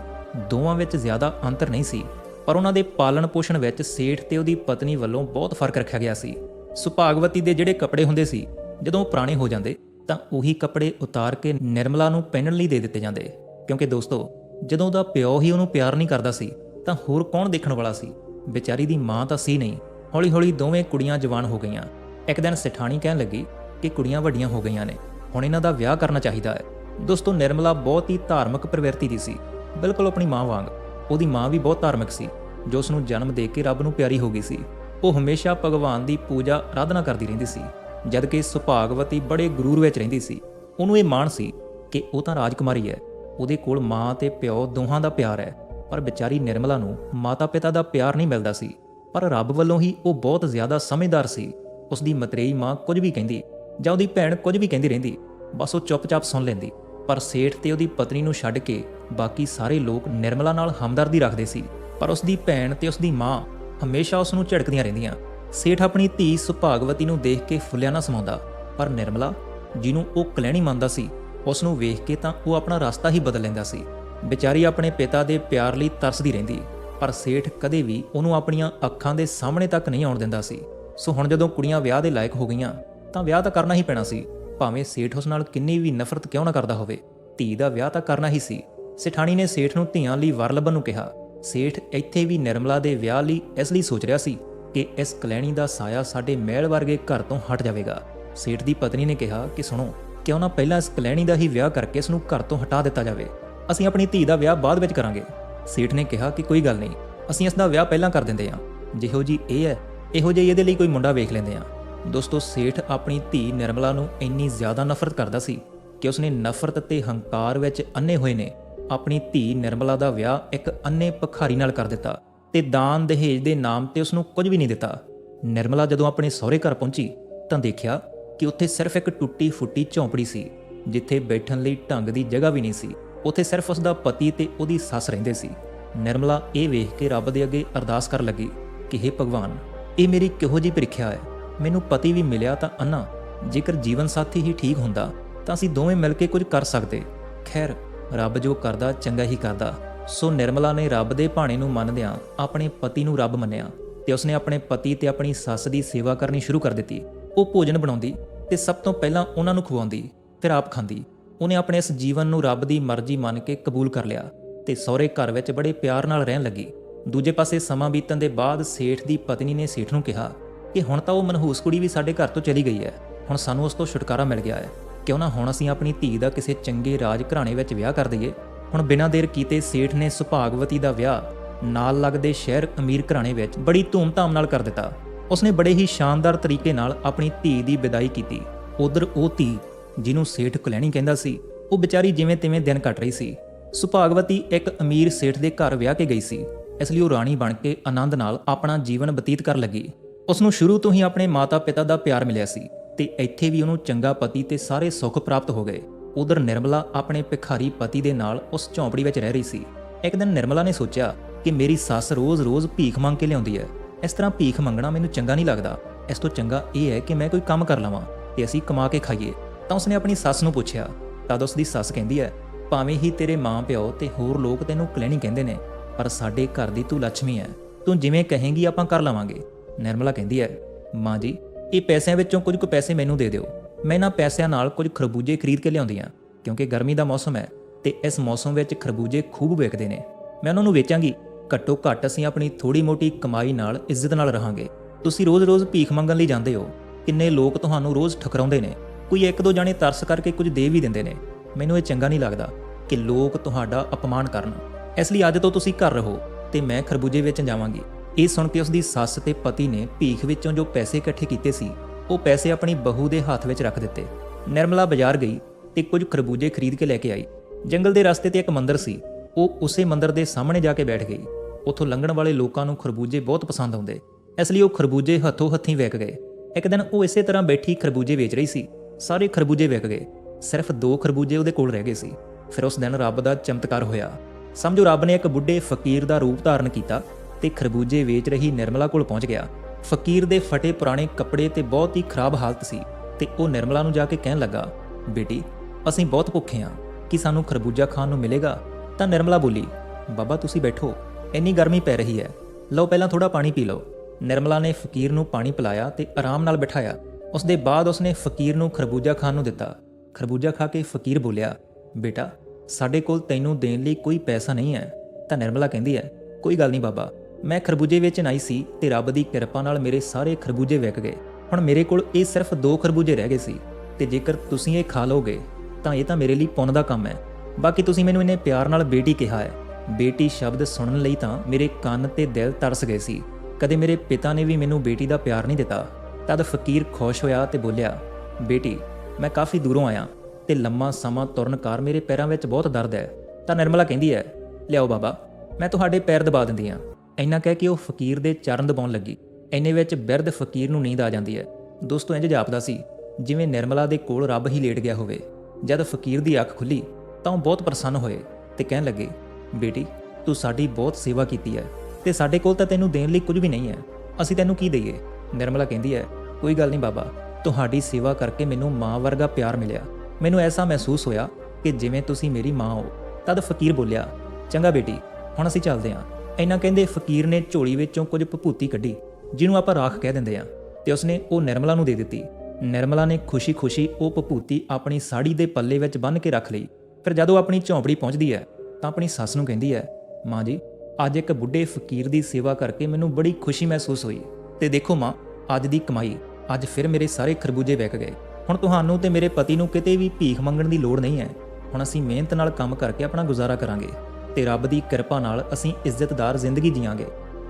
ਦੋਵਾਂ ਵਿੱਚ ਜ਼ਿਆਦਾ ਅੰਤਰ ਨਹੀਂ ਸੀ, ਪਰ ਉਹਨਾਂ ਦੇ ਪਾਲਣ ਪੋਸ਼ਣ ਵਿੱਚ ਸੇਠ ਤੇ ਉਹਦੀ ਪਤਨੀ ਵੱਲੋਂ ਬਹੁਤ ਫ਼ਰਕ ਰੱਖਿਆ ਗਿਆ ਸੀ। ਸੁਭਾਗਵਤੀ ਦੇ ਜਿਹੜੇ ਕੱਪੜੇ ਹੁੰਦੇ ਸੀ, ਜਦੋਂ ਉਹ ਪੁਰਾਣੇ ਹੋ ਜਾਂਦੇ, ਤਾਂ ਉਹੀ ਕੱਪੜੇ ਉਤਾਰ ਕੇ ਨਿਰਮਲਾ ਨੂੰ ਪਹਿਨਣ ਲਈ ਦੇ ਦਿੱਤੇ ਜਾਂਦੇ। ਕਿਉਂਕਿ ਦੋਸਤੋ, ਜਦੋਂ ਉਹਦਾ ਪਿਓ ਹੀ ਉਹਨੂੰ ਪਿਆਰ ਨਹੀਂ ਕਰਦਾ ਸੀ, ਤਾਂ ਹੋਰ ਕੌਣ ਦੇਖਣ ਵਾਲਾ ਸੀ? ਵਿਚਾਰੀ ਦੀ ਮਾਂ ਤਾਂ ਸੀ ਨਹੀਂ। ਹੌਲੀ-ਹੌਲੀ ਦੋਵੇਂ ਕੁੜੀਆਂ ਜਵਾਨ ਹੋ ਗਈਆਂ। ਇੱਕ ਦਿਨ ਸਿਠਾਣੀ ਕਹਿਣ ਲੱਗੀ ਕਿ ਕੁੜੀਆਂ ਵੱਡੀਆਂ ਹੋ ਗਈਆਂ ਨੇ। ਹੁਣ ਇਹਨਾਂ ਦਾ ਵਿਆਹ ਕਰਨਾ ਚਾਹੀਦਾ ਹੈ। ਦੋਸਤੋ, ਨਿਰਮਲਾ ਬਹੁਤ ਹੀ ਧਾਰਮਿਕ ਪ੍ਰਵਿਰਤੀ ਦੀ ਸੀ। ਬਿਲਕੁਲ ਆਪਣੀ ਮਾਂ ਵਾਂਗ। ਉਹਦੀ ਮਾਂ ਵੀ ਬਹੁਤ ਧਾਰਮਿਕ ਸੀ, ਜੋ ਉਸ ਨੂੰ ਜਨਮ ਦੇ ਕੇ ਰੱਬ ਨੂੰ ਪਿਆਰੀ ਹੋ ਗਈ ਸੀ। ਉਹ ਹਮੇਸ਼ਾ ਭਗਵਾਨ ਦੀ ਪੂਜਾ ਆਰਾਧਨਾ ਕਰਦੀ ਰਹਿੰਦੀ ਸੀ, ਜਦਕਿ ਸੁਭਾਗਵਤੀ ਬੜੇ ਗਰੂਰ ਵਿੱਚ ਰਹਿੰਦੀ ਸੀ। ਉਹਨੂੰ ਇਹ ਮਾਣ ਸੀ ਕਿ ਉਹ ਤਾਂ ਰਾਜਕੁਮਾਰੀ ਹੈ। ਉਹਦੇ ਕੋਲ ਮਾਂ ਤੇ ਪਿਓ ਦੋਹਾਂ ਦਾ ਪਿਆਰ ਹੈ, ਪਰ ਵਿਚਾਰੀ ਨਿਰਮਲਾ ਨੂੰ ਮਾਤਾ-ਪਿਤਾ ਦਾ ਪਿਆਰ ਨਹੀਂ ਮਿਲਦਾ ਸੀ। ਪਰ ਰੱਬ ਵੱਲੋਂ ਹੀ ਉਹ ਬਹੁਤ ਜ਼ਿਆਦਾ ਸਮਝਦਾਰ ਸੀ। ਉਸ ਦੀ ਮਤਰੇਈ ਮਾਂ ਕੁਝ ਵੀ ਕਹਿੰਦੀ ਜਾਂ ਉਹਦੀ ਭੈਣ ਕੁਝ ਵੀ ਕਹਿੰਦੀ ਰਹਿੰਦੀ, ਬਸ ਉਹ ਚੁੱਪਚਾਪ ਸੁਣ ਲੈਂਦੀ। ਪਰ ਸੇਠ ਤੇ ਉਹਦੀ ਪਤਨੀ ਨੂੰ ਛੱਡ ਕੇ ਬਾਕੀ ਸਾਰੇ ਲੋਕ ਨਿਰਮਲਾ ਨਾਲ ਹਮਦਰਦੀ ਰੱਖਦੇ ਸੀ। ਪਰ ਉਸ ਦੀ ਭੈਣ ਤੇ ਉਸ ਦੀ ਮਾਂ ਹਮੇਸ਼ਾ ਉਸ ਨੂੰ ਝਿੜਕਦੀਆਂ ਰਹਿੰਦੀਆਂ। ਸੇਠ ਆਪਣੀ ਧੀ ਸੁਭਾਗਵਤੀ ਨੂੰ ਦੇਖ ਕੇ ਫੁੱਲਿਆ ਨਾ ਸਮਾਉਂਦਾ, ਪਰ ਨਿਰਮਲਾ, ਜਿਹਨੂੰ ਉਹ ਕਲਹਿਣੀ ਮੰਨਦਾ ਸੀ, ਉਸ ਨੂੰ ਵੇਖ ਕੇ ਤਾਂ ਉਹ ਆਪਣਾ ਰਸਤਾ ਹੀ ਬਦਲ ਲੈਂਦਾ ਸੀ। ਵਿਚਾਰੀ ਆਪਣੇ ਪਿਤਾ ਦੇ ਪਿਆਰ ਲਈ ਤਰਸਦੀ ਰਹਿੰਦੀ, ਪਰ ਸੇਠ ਕਦੇ ਵੀ ਉਹਨੂੰ ਆਪਣੀਆਂ ਅੱਖਾਂ ਦੇ ਸਾਹਮਣੇ ਤੱਕ ਨਹੀਂ ਆਉਣ ਦਿੰਦਾ ਸੀ। ਸੋ ਹੁਣ ਜਦੋਂ ਕੁੜੀਆਂ ਵਿਆਹ ਦੇ ਲਾਇਕ ਹੋ ਗਈਆਂ, ਤਾਂ ਵਿਆਹ ਤਾਂ ਕਰਨਾ ਹੀ ਪੈਣਾ ਸੀ। ਭਾਵੇਂ ਸੇਠ ਉਸ ਨਾਲ ਕਿੰਨੀ ਵੀ ਨਫ਼ਰਤ ਕਿਉਂ ਨਾ ਕਰਦਾ ਹੋਵੇ, ਧੀ ਦਾ ਵਿਆਹ ਤਾਂ ਕਰਨਾ ਹੀ ਸੀ। ਸਿਠਾਣੀ ਨੇ ਸੇਠ ਨੂੰ ਧੀਆਂ ਲਈ ਵਰ ਲੱਭਣ ਨੂੰ ਕਿਹਾ। ਸੇਠ ਇੱਥੇ ਵੀ ਨਿਰਮਲਾ ਦੇ ਵਿਆਹ ਲਈ ਇਸ ਲਈ ਸੋਚ ਰਿਹਾ ਸੀ ਕਿ ਇਸ ਕਲੈਣੀ ਦਾ ਸਾਇਆ ਸਾਡੇ ਮਹਿਲ ਵਰਗੇ ਘਰ ਤੋਂ ਹਟ ਜਾਵੇਗਾ। ਸੇਠ ਦੀ ਪਤਨੀ ਨੇ ਕਿਹਾ ਕਿ ਸੁਣੋ, ਕਿਉਂ ਨਾ ਪਹਿਲਾਂ ਇਸ ਕਲੈਣੀ ਦਾ ਹੀ ਵਿਆਹ ਕਰਕੇ ਇਸ ਨੂੰ ਘਰ ਤੋਂ ਹਟਾ ਦਿੱਤਾ ਜਾਵੇ। ਅਸੀਂ ਆਪਣੀ ਧੀ ਦਾ ਵਿਆਹ ਬਾਅਦ ਵਿੱਚ ਕਰਾਂਗੇ। ਸੇਠ ਨੇ ਕਿਹਾ ਕਿ ਕੋਈ ਗੱਲ ਨਹੀਂ, ਅਸੀਂ ਇਸ ਦਾ ਵਿਆਹ ਪਹਿਲਾਂ ਕਰ ਦਿੰਦੇ ਹਾਂ। ਜਿਹੋ ਜੀ ਇਹ ਹੈ, ਇਹੋ ਜਿਹੀ ਇਹਦੇ ਲਈ ਕੋਈ ਮੁੰਡਾ ਵੇਖ ਲੈਂਦੇ ਹਾਂ। ਦੋਸਤੋ, ਸੇਠ ਆਪਣੀ ਧੀ ਨਿਰਮਲਾ ਨੂੰ ਇੰਨੀ ਜ਼ਿਆਦਾ ਨਫ਼ਰਤ ਕਰਦਾ ਸੀ ਕਿ ਉਸਨੇ ਨਫ਼ਰਤ ਤੇ ਹੰਕਾਰ ਵਿੱਚ ਅੰਨੇ ਹੋਏ ਨੇ। ਆਪਣੀ ਧੀ ਨਿਰਮਲਾ ਦਾ ਵਿਆਹ ਇੱਕ ਅੰਨੇ ਭਖਾਰੀ ਨਾਲ ਕਰ ਦਿੱਤਾ ਤੇ ਦਾਨ ਦਹੇਜ ਦੇ ਨਾਮ ਤੇ ਉਸ ਨੂੰ ਕੁਝ ਵੀ ਨਹੀਂ ਦਿੱਤਾ। ਨਿਰਮਲਾ ਜਦੋਂ ਆਪਣੇ ਸਹੁਰੇ ਘਰ ਪਹੁੰਚੀ ਤਾਂ ਦੇਖਿਆ ਕਿ ਉੱਥੇ ਸਿਰਫ ਇੱਕ ਟੁੱਟੀ ਫੁੱਟੀ ਝੌਂਪੜੀ ਸੀ, ਜਿੱਥੇ ਬੈਠਣ ਲਈ ਢੰਗ ਦੀ ਜਗ੍ਹਾ ਵੀ ਨਹੀਂ ਸੀ। ਉੱਥੇ ਸਿਰਫ ਉਸ ਦਾ ਪਤੀ ਤੇ ਉਹਦੀ ਸੱਸ ਰਹਿੰਦੇ ਸੀ। ਨਿਰਮਲਾ ਇਹ ਵੇਖ ਕੇ ਰੱਬ ਦੇ ਅੱਗੇ ਅਰਦਾਸ ਕਰਨ ਲੱਗੀ ਕਿ हे ਭਗਵਾਨ, ਇਹ ਮੇਰੀ ਕਿਹੋ ਜੀ ਪ੍ਰੀਖਿਆ ਹੈ? ਮੈਨੂੰ ਪਤੀ ਵੀ ਮਿਲਿਆ ਤਾਂ ਅੰਨਾ ਜੇਕਰ ਜੀਵਨ ਸਾਥੀ ਹੀ ਠੀਕ ਹੁੰਦਾ, ਤਾਂ ਅਸੀਂ ਦੋਵੇਂ ਮਿਲ ਕੇ ਕੁਝ ਕਰ ਸਕਦੇ। ਖੈਰ ਰੱਬ ਜੋ ਕਰਦਾ, ਚੰਗਾ ਹੀ ਕਰਦਾ। ਸੋ ਨਿਰਮਲਾ ਨੇ ਰੱਬ ਦੇ ਭਾਣੇ ਨੂੰ ਮੰਨਦਿਆਂ ਆਪਣੇ ਪਤੀ ਨੂੰ ਰੱਬ ਮੰਨਿਆ ਤੇ ਉਸਨੇ ਆਪਣੇ ਪਤੀ ਤੇ ਆਪਣੀ ਸੱਸ ਦੀ ਸੇਵਾ ਕਰਨੀ ਸ਼ੁਰੂ ਕਰ ਦਿੱਤੀ। ਉਹ ਭੋਜਨ ਬਣਾਉਂਦੀ ਤੇ ਸਭ ਤੋਂ ਪਹਿਲਾਂ ਉਹਨਾਂ ਨੂੰ ਖਵਾਉਂਦੀ, ਫਿਰ ਆਪ ਖਾਂਦੀ। ਉਹਨੇ ਆਪਣੇ ਇਸ ਜੀਵਨ ਨੂੰ ਰੱਬ ਦੀ ਮਰਜ਼ੀ ਮੰਨ ਕੇ ਕਬੂਲ ਕਰ ਲਿਆ ਤੇ ਸਹੁਰੇ ਘਰ ਵਿੱਚ ਬੜੇ ਪਿਆਰ ਨਾਲ ਰਹਿਣ ਲੱਗੀ। ਦੂਜੇ ਪਾਸੇ ਸਮਾਂ ਬੀਤਣ ਦੇ ਬਾਅਦ ਸੇਠ ਦੀ ਪਤਨੀ ਨੇ ਸੇਠ ਨੂੰ ਕਿਹਾ ਕਿ ਹੁਣ ਤਾਂ ਉਹ ਮਨਹੂਸ ਕੁੜੀ ਵੀ ਸਾਡੇ ਘਰ ਤੋਂ ਚਲੀ ਗਈ ਹੈ। ਹੁਣ ਸਾਨੂੰ ਉਸ ਤੋਂ ਛੁਟਕਾਰਾ ਮਿਲ ਗਿਆ ਹੈ। ਕਿਉਂ ਨਾ ਹੁਣ ਅਸੀਂ ਆਪਣੀ ਧੀ ਦਾ ਕਿਸੇ ਚੰਗੇ ਰਾਜ ਘਰਾਣੇ ਵਿੱਚ ਵਿਆਹ ਕਰ ਦਈਏ? ਹੁਣ ਬਿਨਾਂ ਦੇਰ ਕੀਤੇ ਸੇਠ ਨੇ ਸੁਭਾਗਵਤੀ ਦਾ ਵਿਆਹ ਨਾਲ ਲੱਗਦੇ ਸ਼ਹਿਰ ਅਮੀਰ ਘਰਾਣੇ ਵਿੱਚ ਬੜੀ ਧੂਮ-ਧਾਮ ਨਾਲ ਕਰ ਦਿੱਤਾ। ਉਸਨੇ ਬੜੇ ਹੀ ਸ਼ਾਨਦਾਰ ਤਰੀਕੇ ਨਾਲ ਆਪਣੀ ਧੀ ਦੀ ਵਿਦਾਈ ਕੀਤੀ। ਉਧਰ ਉਹ ਧੀ, ਜਿਹਨੂੰ ਸੇਠ ਕੁਲੈਣੀ ਕਹਿੰਦਾ ਸੀ, ਉਹ ਵਿਚਾਰੀ ਜਿਵੇਂ ਤਿਵੇਂ ਦਿਨ ਕੱਟ ਰਹੀ ਸੀ। ਸੁਭਾਗਵਤੀ ਇੱਕ ਅਮੀਰ ਸੇਠ ਦੇ ਘਰ ਵਿਆਹ ਕੇ ਗਈ ਸੀ, ਇਸ ਲਈ ਉਹ ਰਾਣੀ ਬਣ ਕੇ ਆਨੰਦ ਨਾਲ ਆਪਣਾ ਜੀਵਨ ਬਤੀਤ ਕਰਨ ਲੱਗੀ। ਉਸ ਨੂੰ ਸ਼ੁਰੂ ਤੋਂ ਹੀ ਆਪਣੇ ਮਾਤਾ-ਪਿਤਾ ਦਾ ਪਿਆਰ ਮਿਲਿਆ ਸੀ। ਤੇ ਇੱਥੇ ਵੀ ਉਹਨੂੰ ਚੰਗਾ ਪਤੀ ਤੇ ਸਾਰੇ ਸੁੱਖ ਪ੍ਰਾਪਤ ਹੋ ਗਏ। ਉਧਰ ਨਿਰਮਲਾ ਆਪਣੇ ਭਿਖਾਰੀ ਪਤੀ ਦੇ ਨਾਲ ਉਸ ਝੌਂਪੜੀ ਵਿੱਚ ਰਹਿ ਰਹੀ ਸੀ। ਇੱਕ ਦਿਨ ਨਿਰਮਲਾ ਨੇ ਸੋਚਿਆ ਕਿ ਮੇਰੀ ਸੱਸ ਰੋਜ਼-ਰੋਜ਼ ਭੀਖ ਮੰਗ ਕੇ ਲਿਆਉਂਦੀ ਹੈ। ਇਸ ਤਰ੍ਹਾਂ ਭੀਖ ਮੰਗਣਾ ਮੈਨੂੰ ਚੰਗਾ ਨਹੀਂ ਲੱਗਦਾ। ਇਸ ਤੋਂ ਚੰਗਾ ਇਹ ਹੈ ਕਿ ਮੈਂ ਕੋਈ ਕੰਮ ਕਰ ਲਵਾਂ ਤੇ ਅਸੀਂ ਕਮਾ ਕੇ ਖਾਈਏ। ਤਾਂ ਉਸਨੇ ਆਪਣੀ ਸੱਸ ਨੂੰ ਪੁੱਛਿਆ, ਤਦ ਉਸ ਦੀ ਸੱਸ ਕਹਿੰਦੀ ਹੈ, ਭਾਵੇਂ ਹੀ ਤੇਰੇ ਮਾਂ-ਪਿਓ ਤੇ ਹੋਰ ਲੋਕ ਤੈਨੂੰ ਕਲੈਣੀ ਕਹਿੰਦੇ ਨੇ, ਪਰ ਸਾਡੇ ਘਰ ਦੀ ਤੂੰ ਲక్ష్ਮੀ ਹੈ। ਤੂੰ ਜਿਵੇਂ ਕਹੇਂਗੀ ਆਪਾਂ ਕਰ ਲਵਾਂਗੇ। ਨਿਰਮਲਾ ਕਹਿੰਦੀ ਹੈ, ਮਾਂ ਜੀ ਇਹ ਪੈਸਿਆਂ ਵਿੱਚੋਂ ਕੁਝ ਕੁ ਪੈਸੇ ਮੈਨੂੰ ਦੇ ਦਿਓ। ਮੈਂ ਇਹਨਾਂ ਪੈਸਿਆਂ ਨਾਲ ਕੁਝ ਖਰਬੂਜੇ ਖਰੀਦ ਕੇ ਲਿਆਉਂਦੀ ਹਾਂ, ਕਿਉਂਕਿ ਗਰਮੀ ਦਾ ਮੌਸਮ ਹੈ ਤੇ ਇਸ ਮੌਸਮ ਵਿੱਚ ਖਰਬੂਜੇ ਖੂਬ ਵਿਕਦੇ ਨੇ। ਮੈਂ ਉਹਨਾਂ ਨੂੰ ਵੇਚਾਂਗੀ। ਘੱਟੋ ਘੱਟ ਅਸੀਂ ਆਪਣੀ ਥੋੜੀ ਮੋਟੀ ਕਮਾਈ ਨਾਲ ਇੱਜ਼ਤ ਨਾਲ ਰਹਾਂਗੇ। ਤੁਸੀਂ ਰੋਜ਼-ਰੋਜ਼ ਭੀਖ ਮੰਗਣ ਲਈ ਜਾਂਦੇ ਹੋ। ਕਿੰਨੇ ਲੋਕ ਤੁਹਾਨੂੰ ਰੋਜ਼ ਠਕਰਾਉਂਦੇ ਨੇ। ਕੋਈ ਇੱਕ ਦੋ ਜਾਣੇ ਤਰਸ ਕਰਕੇ ਕੁਝ ਦੇ ਵੀ ਦਿੰਦੇ ਨੇ। ਮੈਨੂੰ ਇਹ ਚੰਗਾ ਨਹੀਂ ਲੱਗਦਾ ਕਿ ਲੋਕ ਤੁਹਾਡਾ ਅਪਮਾਨ ਕਰਨ। ਇਸ ਲਈ ਅੱਜ ਤੋਂ ਤੁਸੀਂ ਘਰ ਰਹੋ ਤੇ ਮੈਂ ਖਰਬੂਜੇ ਵੇਚਣ ਜਾਵਾਂਗੀ। ਇਹ ਸੁਣ ਕੇ ਉਸ ਦੀ ਸੱਸ ਤੇ ਪਤੀ ਨੇ ਭੀਖ ਵਿੱਚੋਂ ਜੋ ਪੈਸੇ ਇਕੱਠੇ ਕੀਤੇ ਸੀ, ਉਹ ਪੈਸੇ ਆਪਣੀ ਬਹੂ ਦੇ ਹੱਥ ਵਿੱਚ ਰੱਖ ਦਿੱਤੇ। ਨਿਰਮਲਾ ਬਾਜ਼ਾਰ ਗਈ ਤੇ ਕੁਝ ਖਰਬੂਜੇ ਖਰੀਦ ਕੇ ਲੈ ਕੇ ਆਈ। ਜੰਗਲ ਦੇ ਰਸਤੇ ਤੇ ਇੱਕ ਮੰਦਿਰ ਸੀ, ਉਹ ਉਸੇ ਮੰਦਿਰ ਦੇ ਸਾਹਮਣੇ ਜਾ ਕੇ ਬੈਠ ਗਈ। ਉੱਥੋਂ ਲੰਘਣ ਵਾਲੇ ਲੋਕਾਂ ਨੂੰ ਖਰਬੂਜੇ ਬਹੁਤ ਪਸੰਦ ਆਉਂਦੇ, ਇਸ ਲਈ ਉਹ ਖਰਬੂਜੇ ਹੱਥੋਂ ਹੱਥੀਂ ਵਿਕ ਗਏ। ਇੱਕ ਦਿਨ ਉਹ ਇਸੇ ਤਰ੍ਹਾਂ ਬੈਠੀ ਖਰਬੂਜੇ ਵੇਚ ਰਹੀ ਸੀ, ਸਾਰੇ ਖਰਬੂਜੇ ਵਿਕ ਗਏ, ਸਿਰਫ ਦੋ ਖਰਬੂਜੇ ਉਹਦੇ ਕੋਲ ਰਹਿ ਗਏ ਸੀ। ਫਿਰ ਉਸ ਦਿਨ ਰੱਬ ਦਾ ਚਮਤਕਾਰ ਹੋਇਆ। ਸਮਝੋ ਰੱਬ ਨੇ ਇੱਕ ਬੁੱਢੇ ਫਕੀਰ ਦਾ ਰੂਪ ਧਾਰਨ ਕੀਤਾ ਤੇ ਖਰਬੂਜੇ ਵੇਚ ਰਹੀ ਨਿਰਮਲਾ ਕੋਲ ਪਹੁੰਚ ਗਿਆ। ਫਕੀਰ ਦੇ ਫਟੇ ਪੁਰਾਣੇ ਕੱਪੜੇ ਤੇ ਬਹੁਤ ਹੀ ਖਰਾਬ ਹਾਲਤ ਸੀ ਤੇ ਉਹ ਨਿਰਮਲਾ ਨੂੰ ਜਾ ਕੇ ਕਹਿਣ ਲੱਗਾ, ਬੇਟੀ, ਅਸੀਂ ਬਹੁਤ ਭੁੱਖੇ ਹਾਂ। ਕਿ ਸਾਨੂੰ ਖਰਬੂਜਾ ਖਾਣ ਨੂੰ ਮਿਲੇਗਾ? ਤਾਂ ਨਿਰਮਲਾ ਬੋਲੀ, ਬਾਬਾ, ਤੁਸੀਂ ਬੈਠੋ। ਇੰਨੀ ਗਰਮੀ ਪੈ ਰਹੀ ਹੈ। ਲਓ, ਪਹਿਲਾਂ ਥੋੜਾ ਪਾਣੀ ਪੀ ਲਓ। ਨਿਰਮਲਾ ਨੇ ਫਕੀਰ ਨੂੰ ਪਾਣੀ ਪਿਲਾਇਆ ਤੇ ਆਰਾਮ ਨਾਲ ਬਿਠਾਇਆ। ਉਸ ਦੇ ਬਾਅਦ ਉਸਨੇ ਫਕੀਰ ਨੂੰ ਖਰਬੂਜਾ ਖਾਣ ਨੂੰ ਦਿੱਤਾ। ਖਰਬੂਜਾ ਖਾ ਕੇ ਫਕੀਰ ਬੋਲਿਆ, ਬੇਟਾ, ਸਾਡੇ ਕੋਲ ਤੈਨੂੰ ਦੇਣ ਲਈ ਕੋਈ ਪੈਸਾ ਨਹੀਂ ਹੈ। ਤਾਂ ਨਿਰਮਲਾ ਕਹਿੰਦੀ ਹੈ, ਕੋਈ ਗੱਲ ਨਹੀਂ ਬਾਬਾ ਮੈਂ ਖਰਬੂਜੇ ਵੇਚਣ ਆਈ ਸੀ ਤੇ ਰੱਬ ਦੀ ਕਿਰਪਾ ਨਾਲ ਮੇਰੇ ਸਾਰੇ ਖਰਬੂਜੇ ਵਿਕ ਗਏ। ਹੁਣ ਮੇਰੇ ਕੋਲ ਇਹ ਸਿਰਫ ਦੋ ਖਰਬੂਜੇ ਰਹਿ ਗਏ ਸੀ ਤੇ ਜੇਕਰ ਤੁਸੀਂ ਇਹ ਖਾ ਲੋਗੇ ਤਾਂ ਇਹ ਤਾਂ ਮੇਰੇ ਲਈ ਪੁੰਨ ਦਾ ਕੰਮ ਹੈ। ਬਾਕੀ ਤੁਸੀਂ ਮੈਨੂੰ ਇਹਨੇ ਪਿਆਰ ਨਾਲ ਬੇਟੀ ਕਿਹਾ ਹੈ। ਬੇਟੀ ਸ਼ਬਦ ਸੁਣਨ ਲਈ ਤਾਂ ਮੇਰੇ ਕੰਨ ਤੇ ਦਿਲ ਤਰਸ ਗਏ ਸੀ। ਕਦੇ ਮੇਰੇ ਪਿਤਾ ਨੇ ਵੀ ਮੈਨੂੰ ਬੇਟੀ ਦਾ ਪਿਆਰ ਨਹੀਂ ਦਿੱਤਾ। ਤਦ ਫਕੀਰ ਖੁਸ਼ ਹੋਇਆ ਤੇ ਬੋਲਿਆ, ਬੇਟੀ, ਮੈਂ ਕਾਫੀ ਦੂਰੋਂ ਆਇਆ ਤੇ ਲੰਮਾ ਸਮਾਂ ਤੁਰਨ ਕਾਰ ਮੇਰੇ ਪੈਰਾਂ ਵਿੱਚ ਬਹੁਤ ਦਰਦ ਹੈ। ਤਾਂ ਨਿਰਮਲਾ ਕਹਿੰਦੀ ਹੈ, ਲਿਆਓ ਬਾਬਾ, ਮੈਂ ਤੁਹਾਡੇ ਪੈਰ ਦਬਾ ਦਿੰਦੀ ਹਾਂ। ਇੰਨਾ ਕਹਿ ਕੇ ਉਹ ਫਕੀਰ ਦੇ ਚਰਨ ਦਬਾਉਣ ਲੱਗੀ। ਇੰਨੇ ਵਿੱਚ ਬਿਰਧ ਫਕੀਰ ਨੂੰ ਨੀਂਦ ਆ ਜਾਂਦੀ ਹੈ। ਦੋਸਤੋ ਇੰਜ ਜਾਪਦਾ ਸੀ, ਜਿਵੇਂ ਨਿਰਮਲਾ ਦੇ ਕੋਲ ਰੱਬ ਹੀ ਲੇਟ ਗਿਆ ਹੋਵੇ। ਜਦ ਫਕੀਰ ਦੀ ਅੱਖ ਖੁੱਲੀ, ਤਾਂ ਉਹ ਬਹੁਤ ਪ੍ਰਸੰਨ ਹੋਏ ਤੇ ਕਹਿਣ ਲੱਗੇ, ਬੇਟੀ, ਤੂੰ ਸਾਡੀ ਬਹੁਤ ਸੇਵਾ ਕੀਤੀ ਹੈ ਤੇ ਸਾਡੇ ਕੋਲ ਤਾਂ ਤੈਨੂੰ ਦੇਣ ਲਈ ਕੁਝ ਵੀ ਨਹੀਂ ਹੈ। ਅਸੀਂ ਤੈਨੂੰ ਕੀ ਦਈਏ? ਨਿਰਮਲਾ ਕਹਿੰਦੀ ਹੈ, ਕੋਈ ਗੱਲ ਨਹੀਂ ਬਾਬਾ, ਤੁਹਾਡੀ ਸੇਵਾ ਕਰਕੇ ਮੈਨੂੰ ਮਾਂ ਵਰਗਾ ਪਿਆਰ ਮਿਲਿਆ। ਮੈਨੂੰ ਐਸਾ ਮਹਿਸੂਸ ਹੋਇਆ ਕਿ ਜਿਵੇਂ ਤੁਸੀਂ ਮੇਰੀ ਮਾਂ ਹੋ। ਤਦ ਫਕੀਰ ਬੋਲਿਆ, ਚੰਗਾ ਬੇਟੀ, ਹੁਣ ਅਸੀਂ ਚੱਲਦੇ ਹਾਂ। ਇੰਨਾ ਕਹਿੰਦੇ ਫਕੀਰ ਨੇ ਝੋਲੀ ਵਿੱਚੋਂ ਕੁਝ ਭਪੂਤੀ ਕੱਢੀ, ਜਿਹਨੂੰ ਆਪਾਂ ਰਾਖ ਕਹਿ ਦਿੰਦੇ ਹਾਂ, ਤੇ ਉਸਨੇ ਉਹ ਨਿਰਮਲਾ ਨੂੰ ਦੇ ਦਿੱਤੀ। ਨਿਰਮਲਾ ਨੇ ਖੁਸ਼ੀ-ਖੁਸ਼ੀ ਉਹ ਭਪੂਤੀ ਆਪਣੀ ਸਾੜੀ ਦੇ ਪੱਲੇ ਵਿੱਚ ਬੰਨ੍ਹ ਕੇ ਰੱਖ ਲਈ। ਫਿਰ ਜਦੋਂ ਆਪਣੀ ਝੌਂਪੜੀ ਪਹੁੰਚਦੀ ਹੈ, ਤਾਂ ਆਪਣੀ ਸੱਸ ਨੂੰ ਕਹਿੰਦੀ ਹੈ, ਮਾਂ ਜੀ, ਅੱਜ ਇੱਕ ਬੁੱਢੇ ਫਕੀਰ ਦੀ ਸੇਵਾ ਕਰਕੇ ਮੈਨੂੰ ਬੜੀ ਖੁਸ਼ੀ ਮਹਿਸੂਸ ਹੋਈ। ਤੇ ਦੇਖੋ ਮਾਂ, ਅੱਜ ਦੀ ਕਮਾਈ, ਅੱਜ ਫਿਰ ਮੇਰੇ ਸਾਰੇ ਖਰਬੂਜੇ ਵਿਕ ਗਏ। ਹੁਣ ਤੁਹਾਨੂੰ ਤੇ ਮੇਰੇ ਪਤੀ ਨੂੰ ਕਿਤੇ ਵੀ ਭੀਖ ਮੰਗਣ ਦੀ ਲੋੜ ਨਹੀਂ ਹੈ। ਹੁਣ ਅਸੀਂ ਮਿਹਨਤ ਨਾਲ ਕੰਮ ਕਰਕੇ ਆਪਣਾ ਗੁਜ਼ਾਰਾ ਕਰਾਂਗੇ। ਤੇ ਰੱਬ ਦੀ ਕਿਰਪਾ ਨਾਲ ਅਸੀਂ ਇੱਜ਼ਤਦਾਰ ਜ਼ਿੰਦਗੀ ਜੀਵਾਂਗੇ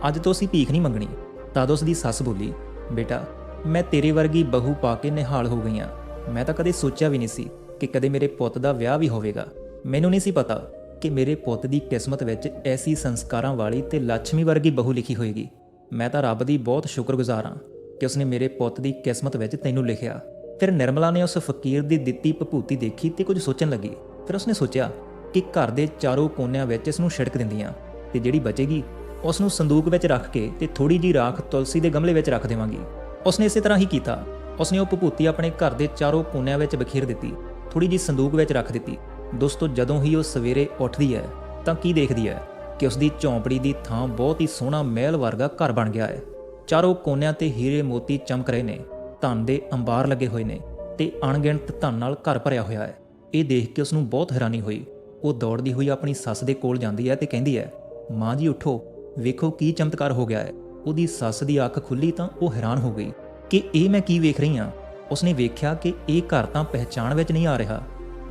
ਅੱਜ ਤੋਂ ਅਸੀਂ ਭੀਖ ਨਹੀਂ ਮੰਗਣੀ। ਤਦ ਉਸ ਦੀ ਸੱਸ ਬੋਲੀ, ਬੇਟਾ, ਮੈਂ ਤੇਰੇ ਵਰਗੀ ਬਹੂ ਪਾ ਕੇ ਨਿਹਾਲ ਹੋ ਗਈ ਹਾਂ ਮੈਂ ਤਾਂ ਕਦੇ ਸੋਚਿਆ ਵੀ ਨਹੀਂ ਸੀ ਕਿ ਕਦੇ ਮੇਰੇ ਪੁੱਤ ਦਾ ਵਿਆਹ ਵੀ ਹੋਵੇਗਾ। ਮੈਨੂੰ ਨਹੀਂ ਸੀ ਪਤਾ ਕਿ ਮੇਰੇ ਪੁੱਤ ਦੀ ਕਿਸਮਤ ਵਿੱਚ ਐਸੀ ਸੰਸਕਾਰਾਂ ਵਾਲੀ ਤੇ ਲక్ష్ਮੀ ਵਰਗੀ ਬਹੂ ਲਿਖੀ ਹੋਏਗੀ। ਮੈਂ ਤਾਂ ਰੱਬ ਦੀ ਬਹੁਤ ਸ਼ੁਕਰਗੁਜ਼ਾਰ ਹਾਂ ਕਿ ਉਸਨੇ ਮੇਰੇ ਪੁੱਤ ਦੀ ਕਿਸਮਤ ਵਿੱਚ ਤੈਨੂੰ ਲਿਖਿਆ। ਫਿਰ ਨਿਰਮਲਾ ਨੇ ਉਸ ਫਕੀਰ ਦੀ ਦਿੱਤੀ ਭਪੂਤੀ ਦੇਖੀ ਤੇ ਕੁਝ ਸੋਚਣ ਲੱਗੀ। ਫਿਰ ਉਸਨੇ ਸੋਚਿਆ ਕਿ ਘਰ ਦੇ ਚਾਰੋਂ ਕੋਨਿਆਂ ਵਿੱਚ ਇਸ ਨੂੰ ਛਿੜਕ ਦਿੰਦੀਆਂ ਤੇ ਜਿਹੜੀ ਬਚੇਗੀ ਉਸ ਨੂੰ ਸੰਦੂਕ ਵਿੱਚ ਰੱਖ ਕੇ ਤੇ ਥੋੜੀ ਜੀ ਰਾਖ ਤੁਲਸੀ ਦੇ ਗਮਲੇ ਵਿੱਚ ਰੱਖ ਦੇਵਾਂਗੀ। ਉਸਨੇ ਇਸੇ ਤਰ੍ਹਾਂ ਹੀ ਕੀਤਾ। ਉਸਨੇ ਉਹ ਭਪੂਤੀ ਆਪਣੇ ਘਰ ਦੇ ਚਾਰੋਂ ਕੋਨਿਆਂ ਵਿੱਚ ਬਖੇਰ ਦਿੱਤੀ ਥੋੜੀ ਜੀ ਸੰਦੂਕ ਵਿੱਚ ਰੱਖ ਦਿੱਤੀ। ਦੋਸਤੋ, ਜਦੋਂ ਹੀ ਉਹ ਸਵੇਰੇ ਉੱਠਦੀ ਹੈ, ਤਾਂ ਕੀ ਦੇਖਦੀ ਹੈ ਕਿ ਉਸ ਦੀ ਝੌਂਪੜੀ ਦੀ ਥਾਂ ਬਹੁਤ ਹੀ ਸੋਹਣਾ ਮਹਿਲ ਵਰਗਾ ਘਰ ਬਣ ਗਿਆ ਹੈ। ਚਾਰੋਂ ਕੋਨਿਆਂ ਤੇ ਹੀਰੇ ਮੋਤੀ ਚਮਕ ਰਹੇ ਨੇ, ਧਨ ਦੇ ਅੰਬਾਰ ਲੱਗੇ ਹੋਏ ਨੇ ਤੇ ਅਣਗਿਣਤ ਧਨ ਨਾਲ ਘਰ ਭਰਿਆ ਹੋਇਆ ਹੈ। ਇਹ ਦੇਖ ਕੇ ਉਸ ਨੂੰ ਬਹੁਤ ਹੈਰਾਨੀ ਹੋਈ। ਉਹ ਦੌੜਦੀ ਹੋਈ ਆਪਣੀ ਸੱਸ ਦੇ ਕੋਲ ਜਾਂਦੀ ਹੈ ਤੇ ਕਹਿੰਦੀ ਹੈ, ਮਾਂ ਜੀ, ਉਠੋ। ਵੇਖੋ ਕੀ ਚਮਤਕਾਰ ਹੋ ਗਿਆ ਹੈ। ਉਹਦੀ ਸੱਸ ਦੀ ਅੱਖ ਖੁੱਲੀ ਤਾਂ ਉਹ ਹੈਰਾਨ ਹੋ ਗਈ ਕਿ ਇਹ ਮੈਂ ਕੀ ਵੇਖ ਰਹੀ ਹਾਂ? ਉਸਨੇ ਵੇਖਿਆ ਕਿ ਇਹ ਘਰ ਤਾਂ ਪਹਿਚਾਣ ਵਿੱਚ ਨਹੀਂ ਆ ਰਿਹਾ।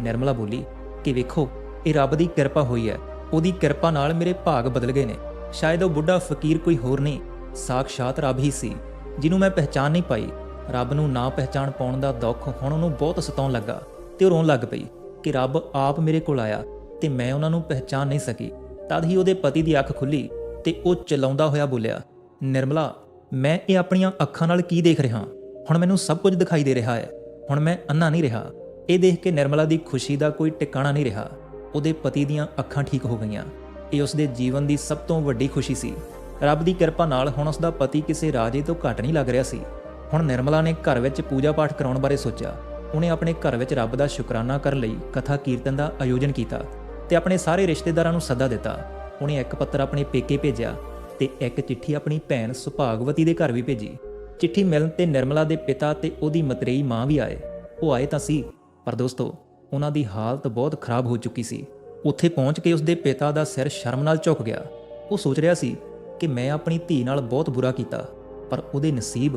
ਨਿਰਮਲਾ ਬੋਲੀ, ਕਿ ਵੇਖੋ, ਇਹ ਰੱਬ ਦੀ ਕਿਰਪਾ ਹੋਈ ਹੈ। ਉਹਦੀ ਕਿਰਪਾ ਨਾਲ ਮੇਰੇ ਭਾਗ ਬਦਲ ਗਏ ਨੇ। ਸ਼ਾਇਦ ਉਹ ਬੁੱਢਾ ਫਕੀਰ ਕੋਈ ਹੋਰ ਨਹੀਂ। ਸਾਖਸ਼ਾਤ ਰੱਬ ਹੀ ਸੀ, ਜਿਹਨੂੰ ਮੈਂ ਪਹਿਚਾਨ ਨਹੀਂ ਪਾਈ। ਰੱਬ ਨੂੰ ਨਾ ਪਹਿਚਾਨ ਪਾਉਣ ਦਾ ਦੁੱਖ ਹੁਣ ਉਹਨੂੰ ਬਹੁਤ ਸਤਾਉਣ ਲੱਗਾ ਤੇ ਰੋਣ ਲੱਗ ਪਈ ਕਿ ਰੱਬ ਆਪ ਮੇਰੇ ਕੋਲ ਆਇਆ। ਤੇ ਮੈਂ ਉਹਨਾਂ ਨੂੰ ਪਹਿਚਾਨ ਨਹੀਂ ਸਕੀ। ਤਦ ਹੀ ਉਹਦੇ ਪਤੀ ਦੀ ਅੱਖ ਖੁੱਲੀ ਤੇ ਉਹ ਚਲਾਉਂਦਾ ਹੋਇਆ ਬੋਲਿਆ, ਨਿਰਮਲਾ, ਮੈਂ ਇਹ ਆਪਣੀਆਂ ਅੱਖਾਂ ਨਾਲ ਕੀ ਦੇਖ ਰਿਹਾ? ਹੁਣ ਮੈਨੂੰ ਸਭ ਕੁਝ ਦਿਖਾਈ ਦੇ ਰਿਹਾ ਹੈ। ਹੁਣ ਮੈਂ ਅੰਨਾ ਨਹੀਂ ਰਿਹਾ। ਇਹ ਦੇਖ ਕੇ ਨਿਰਮਲਾ ਦੀ ਖੁਸ਼ੀ ਦਾ ਕੋਈ ਟਿਕਾਣਾ ਨਹੀਂ ਰਿਹਾ। ਉਹਦੇ ਪਤੀ ਦੀਆਂ ਅੱਖਾਂ ਠੀਕ ਹੋ ਗਈਆਂ। ਇਹ ਉਸਦੇ ਜੀਵਨ ਦੀ ਸਭ ਤੋਂ ਵੱਡੀ ਖੁਸ਼ੀ ਸੀ। ਰੱਬ ਦੀ ਕਿਰਪਾ ਨਾਲ ਹੁਣ ਉਸਦਾ ਪਤੀ ਕਿਸੇ ਰਾਜੇ ਤੋਂ ਘੱਟ ਨਹੀਂ ਲੱਗ ਰਿਹਾ ਸੀ। ਹੁਣ ਨਿਰਮਲਾ ਨੇ ਘਰ ਵਿੱਚ ਪੂਜਾ ਪਾਠ ਕਰਾਉਣ ਬਾਰੇ ਸੋਚਿਆ। ਉਹਨੇ ਆਪਣੇ ਘਰ ਵਿੱਚ ਰੱਬ ਦਾ ਸ਼ੁਕਰਾਨਾ ਕਰਨ ਲਈ ਕਥਾ ਕੀਰਤਨ ਦਾ ਆਯੋਜਨ ਕੀਤਾ। ਤੇ ਆਪਣੇ ਸਾਰੇ ਰਿਸ਼ਤੇਦਾਰਾਂ ਨੂੰ ਸੱਦਾ ਦਿੱਤਾ। ਉਹਨੇ ਇੱਕ ਪੱਤਰ ਆਪਣੇ ਪੇਕੇ ਭੇਜਿਆ ਤੇ ਇੱਕ ਚਿੱਠੀ ਆਪਣੀ ਭੈਣ ਸੁਭਾਗਵਤੀ ਦੇ ਘਰ ਵੀ ਭੇਜੀ। ਚਿੱਠੀ ਮਿਲਣ ਤੇ ਨਿਰਮਲਾ ਦੇ ਪਿਤਾ ਤੇ ਉਹਦੀ ਮਤਰੇਈ ਮਾਂ ਵੀ ਆਏ। ਉਹ ਆਏ ਤਾਂ ਸੀ, ਪਰ ਦੋਸਤੋ, ਉਹਨਾਂ ਦੀ ਹਾਲਤ ਬਹੁਤ ਖਰਾਬ ਹੋ ਚੁੱਕੀ ਸੀ। ਉੱਥੇ ਪਹੁੰਚ ਕੇ ਉਸਦੇ ਪਿਤਾ ਦਾ ਸਿਰ ਸ਼ਰਮ ਨਾਲ ਝੁਕ ਗਿਆ। ਉਹ ਸੋਚ ਰਿਹਾ ਸੀ ਕਿ ਮੈਂ ਆਪਣੀ ਧੀ ਨਾਲ ਬਹੁਤ ਬੁਰਾ ਕੀਤਾ, ਪਰ ਉਹਦੇ ਨਸੀਬ,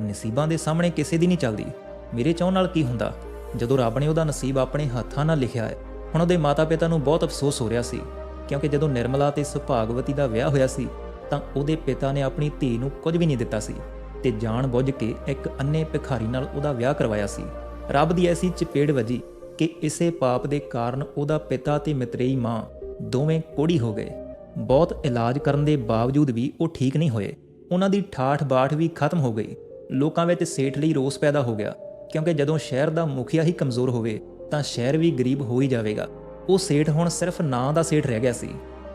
ਨਸੀਬਾਂ ਦੇ ਸਾਹਮਣੇ ਕਿਸੇ ਦੀ ਨਹੀਂ ਚੱਲਦੀ। ਮੇਰੇ ਚਾਹੁਣ ਨਾਲ ਕੀ ਹੁੰਦਾ? ਜਦੋਂ ਰੱਬ ਨੇ ਉਹਦਾ ਨਸੀਬ ਆਪਣੇ ਹੱਥਾਂ ਨਾਲ ਲਿਖਿਆ ਹੈ ਹੁਣ ਉਹਦੇ ਮਾਤਾ-ਪਿਤਾ ਨੂੰ ਬਹੁਤ ਅਫਸੋਸ ਹੋ ਰਿਹਾ ਸੀ, ਕਿਉਂਕਿ ਜਦੋਂ ਨਿਰਮਲਾ ਤੇ ਸੁਭਾਗਵਤੀ ਦਾ ਵਿਆਹ ਹੋਇਆ ਸੀ, ਤਾਂ ਉਹਦੇ ਪਿਤਾ ਨੇ ਆਪਣੀ ਧੀ ਨੂੰ ਕੁਝ ਵੀ ਨਹੀਂ ਦਿੱਤਾ ਸੀ ਤੇ ਜਾਣ ਬੁੱਝ ਕੇ ਇੱਕ ਅੰਨੇ ਭਿਖਾਰੀ ਨਾਲ ਉਹਦਾ ਵਿਆਹ ਕਰਵਾਇਆ ਸੀ। ਰੱਬ ਦੀ ਐਸੀ ਚਪੇੜ ਵਜੀ ਕਿ ਇਸੇ ਪਾਪ ਦੇ ਕਾਰਨ ਉਹਦਾ ਪਿਤਾ ਤੇ ਮਿਤਰੇਈ ਮਾਂ ਦੋਵੇਂ ਕੋੜੀ ਹੋ ਗਏ। ਬਹੁਤ ਇਲਾਜ ਕਰਨ ਦੇ ਬਾਵਜੂਦ ਵੀ ਉਹ ਠੀਕ ਨਹੀਂ ਹੋਏ। ਉਹਨਾਂ ਦੀ ਠਾਠ ਬਾਠ ਵੀ ਖਤਮ ਹੋ ਗਈ। ਲੋਕਾਂ ਵਿੱਚ ਸੇਠ ਲਈ ਰੋਸ ਪੈਦਾ ਹੋ ਗਿਆ, ਕਿਉਂਕਿ ਜਦੋਂ ਸ਼ਹਿਰ ਦਾ ਮੁਖੀਆ ਹੀ ਕਮਜ਼ੋਰ ਹੋਵੇ ਤਾਂ ਸ਼ਹਿਰ ਵੀ ਗਰੀਬ ਹੋ ਹੀ ਜਾਵੇਗਾ। ਉਹ ਸੇਠ ਹੁਣ ਸਿਰਫ ਨਾਂ ਦਾ ਸੇਠ ਰਹਿ ਗਿਆ ਸੀ।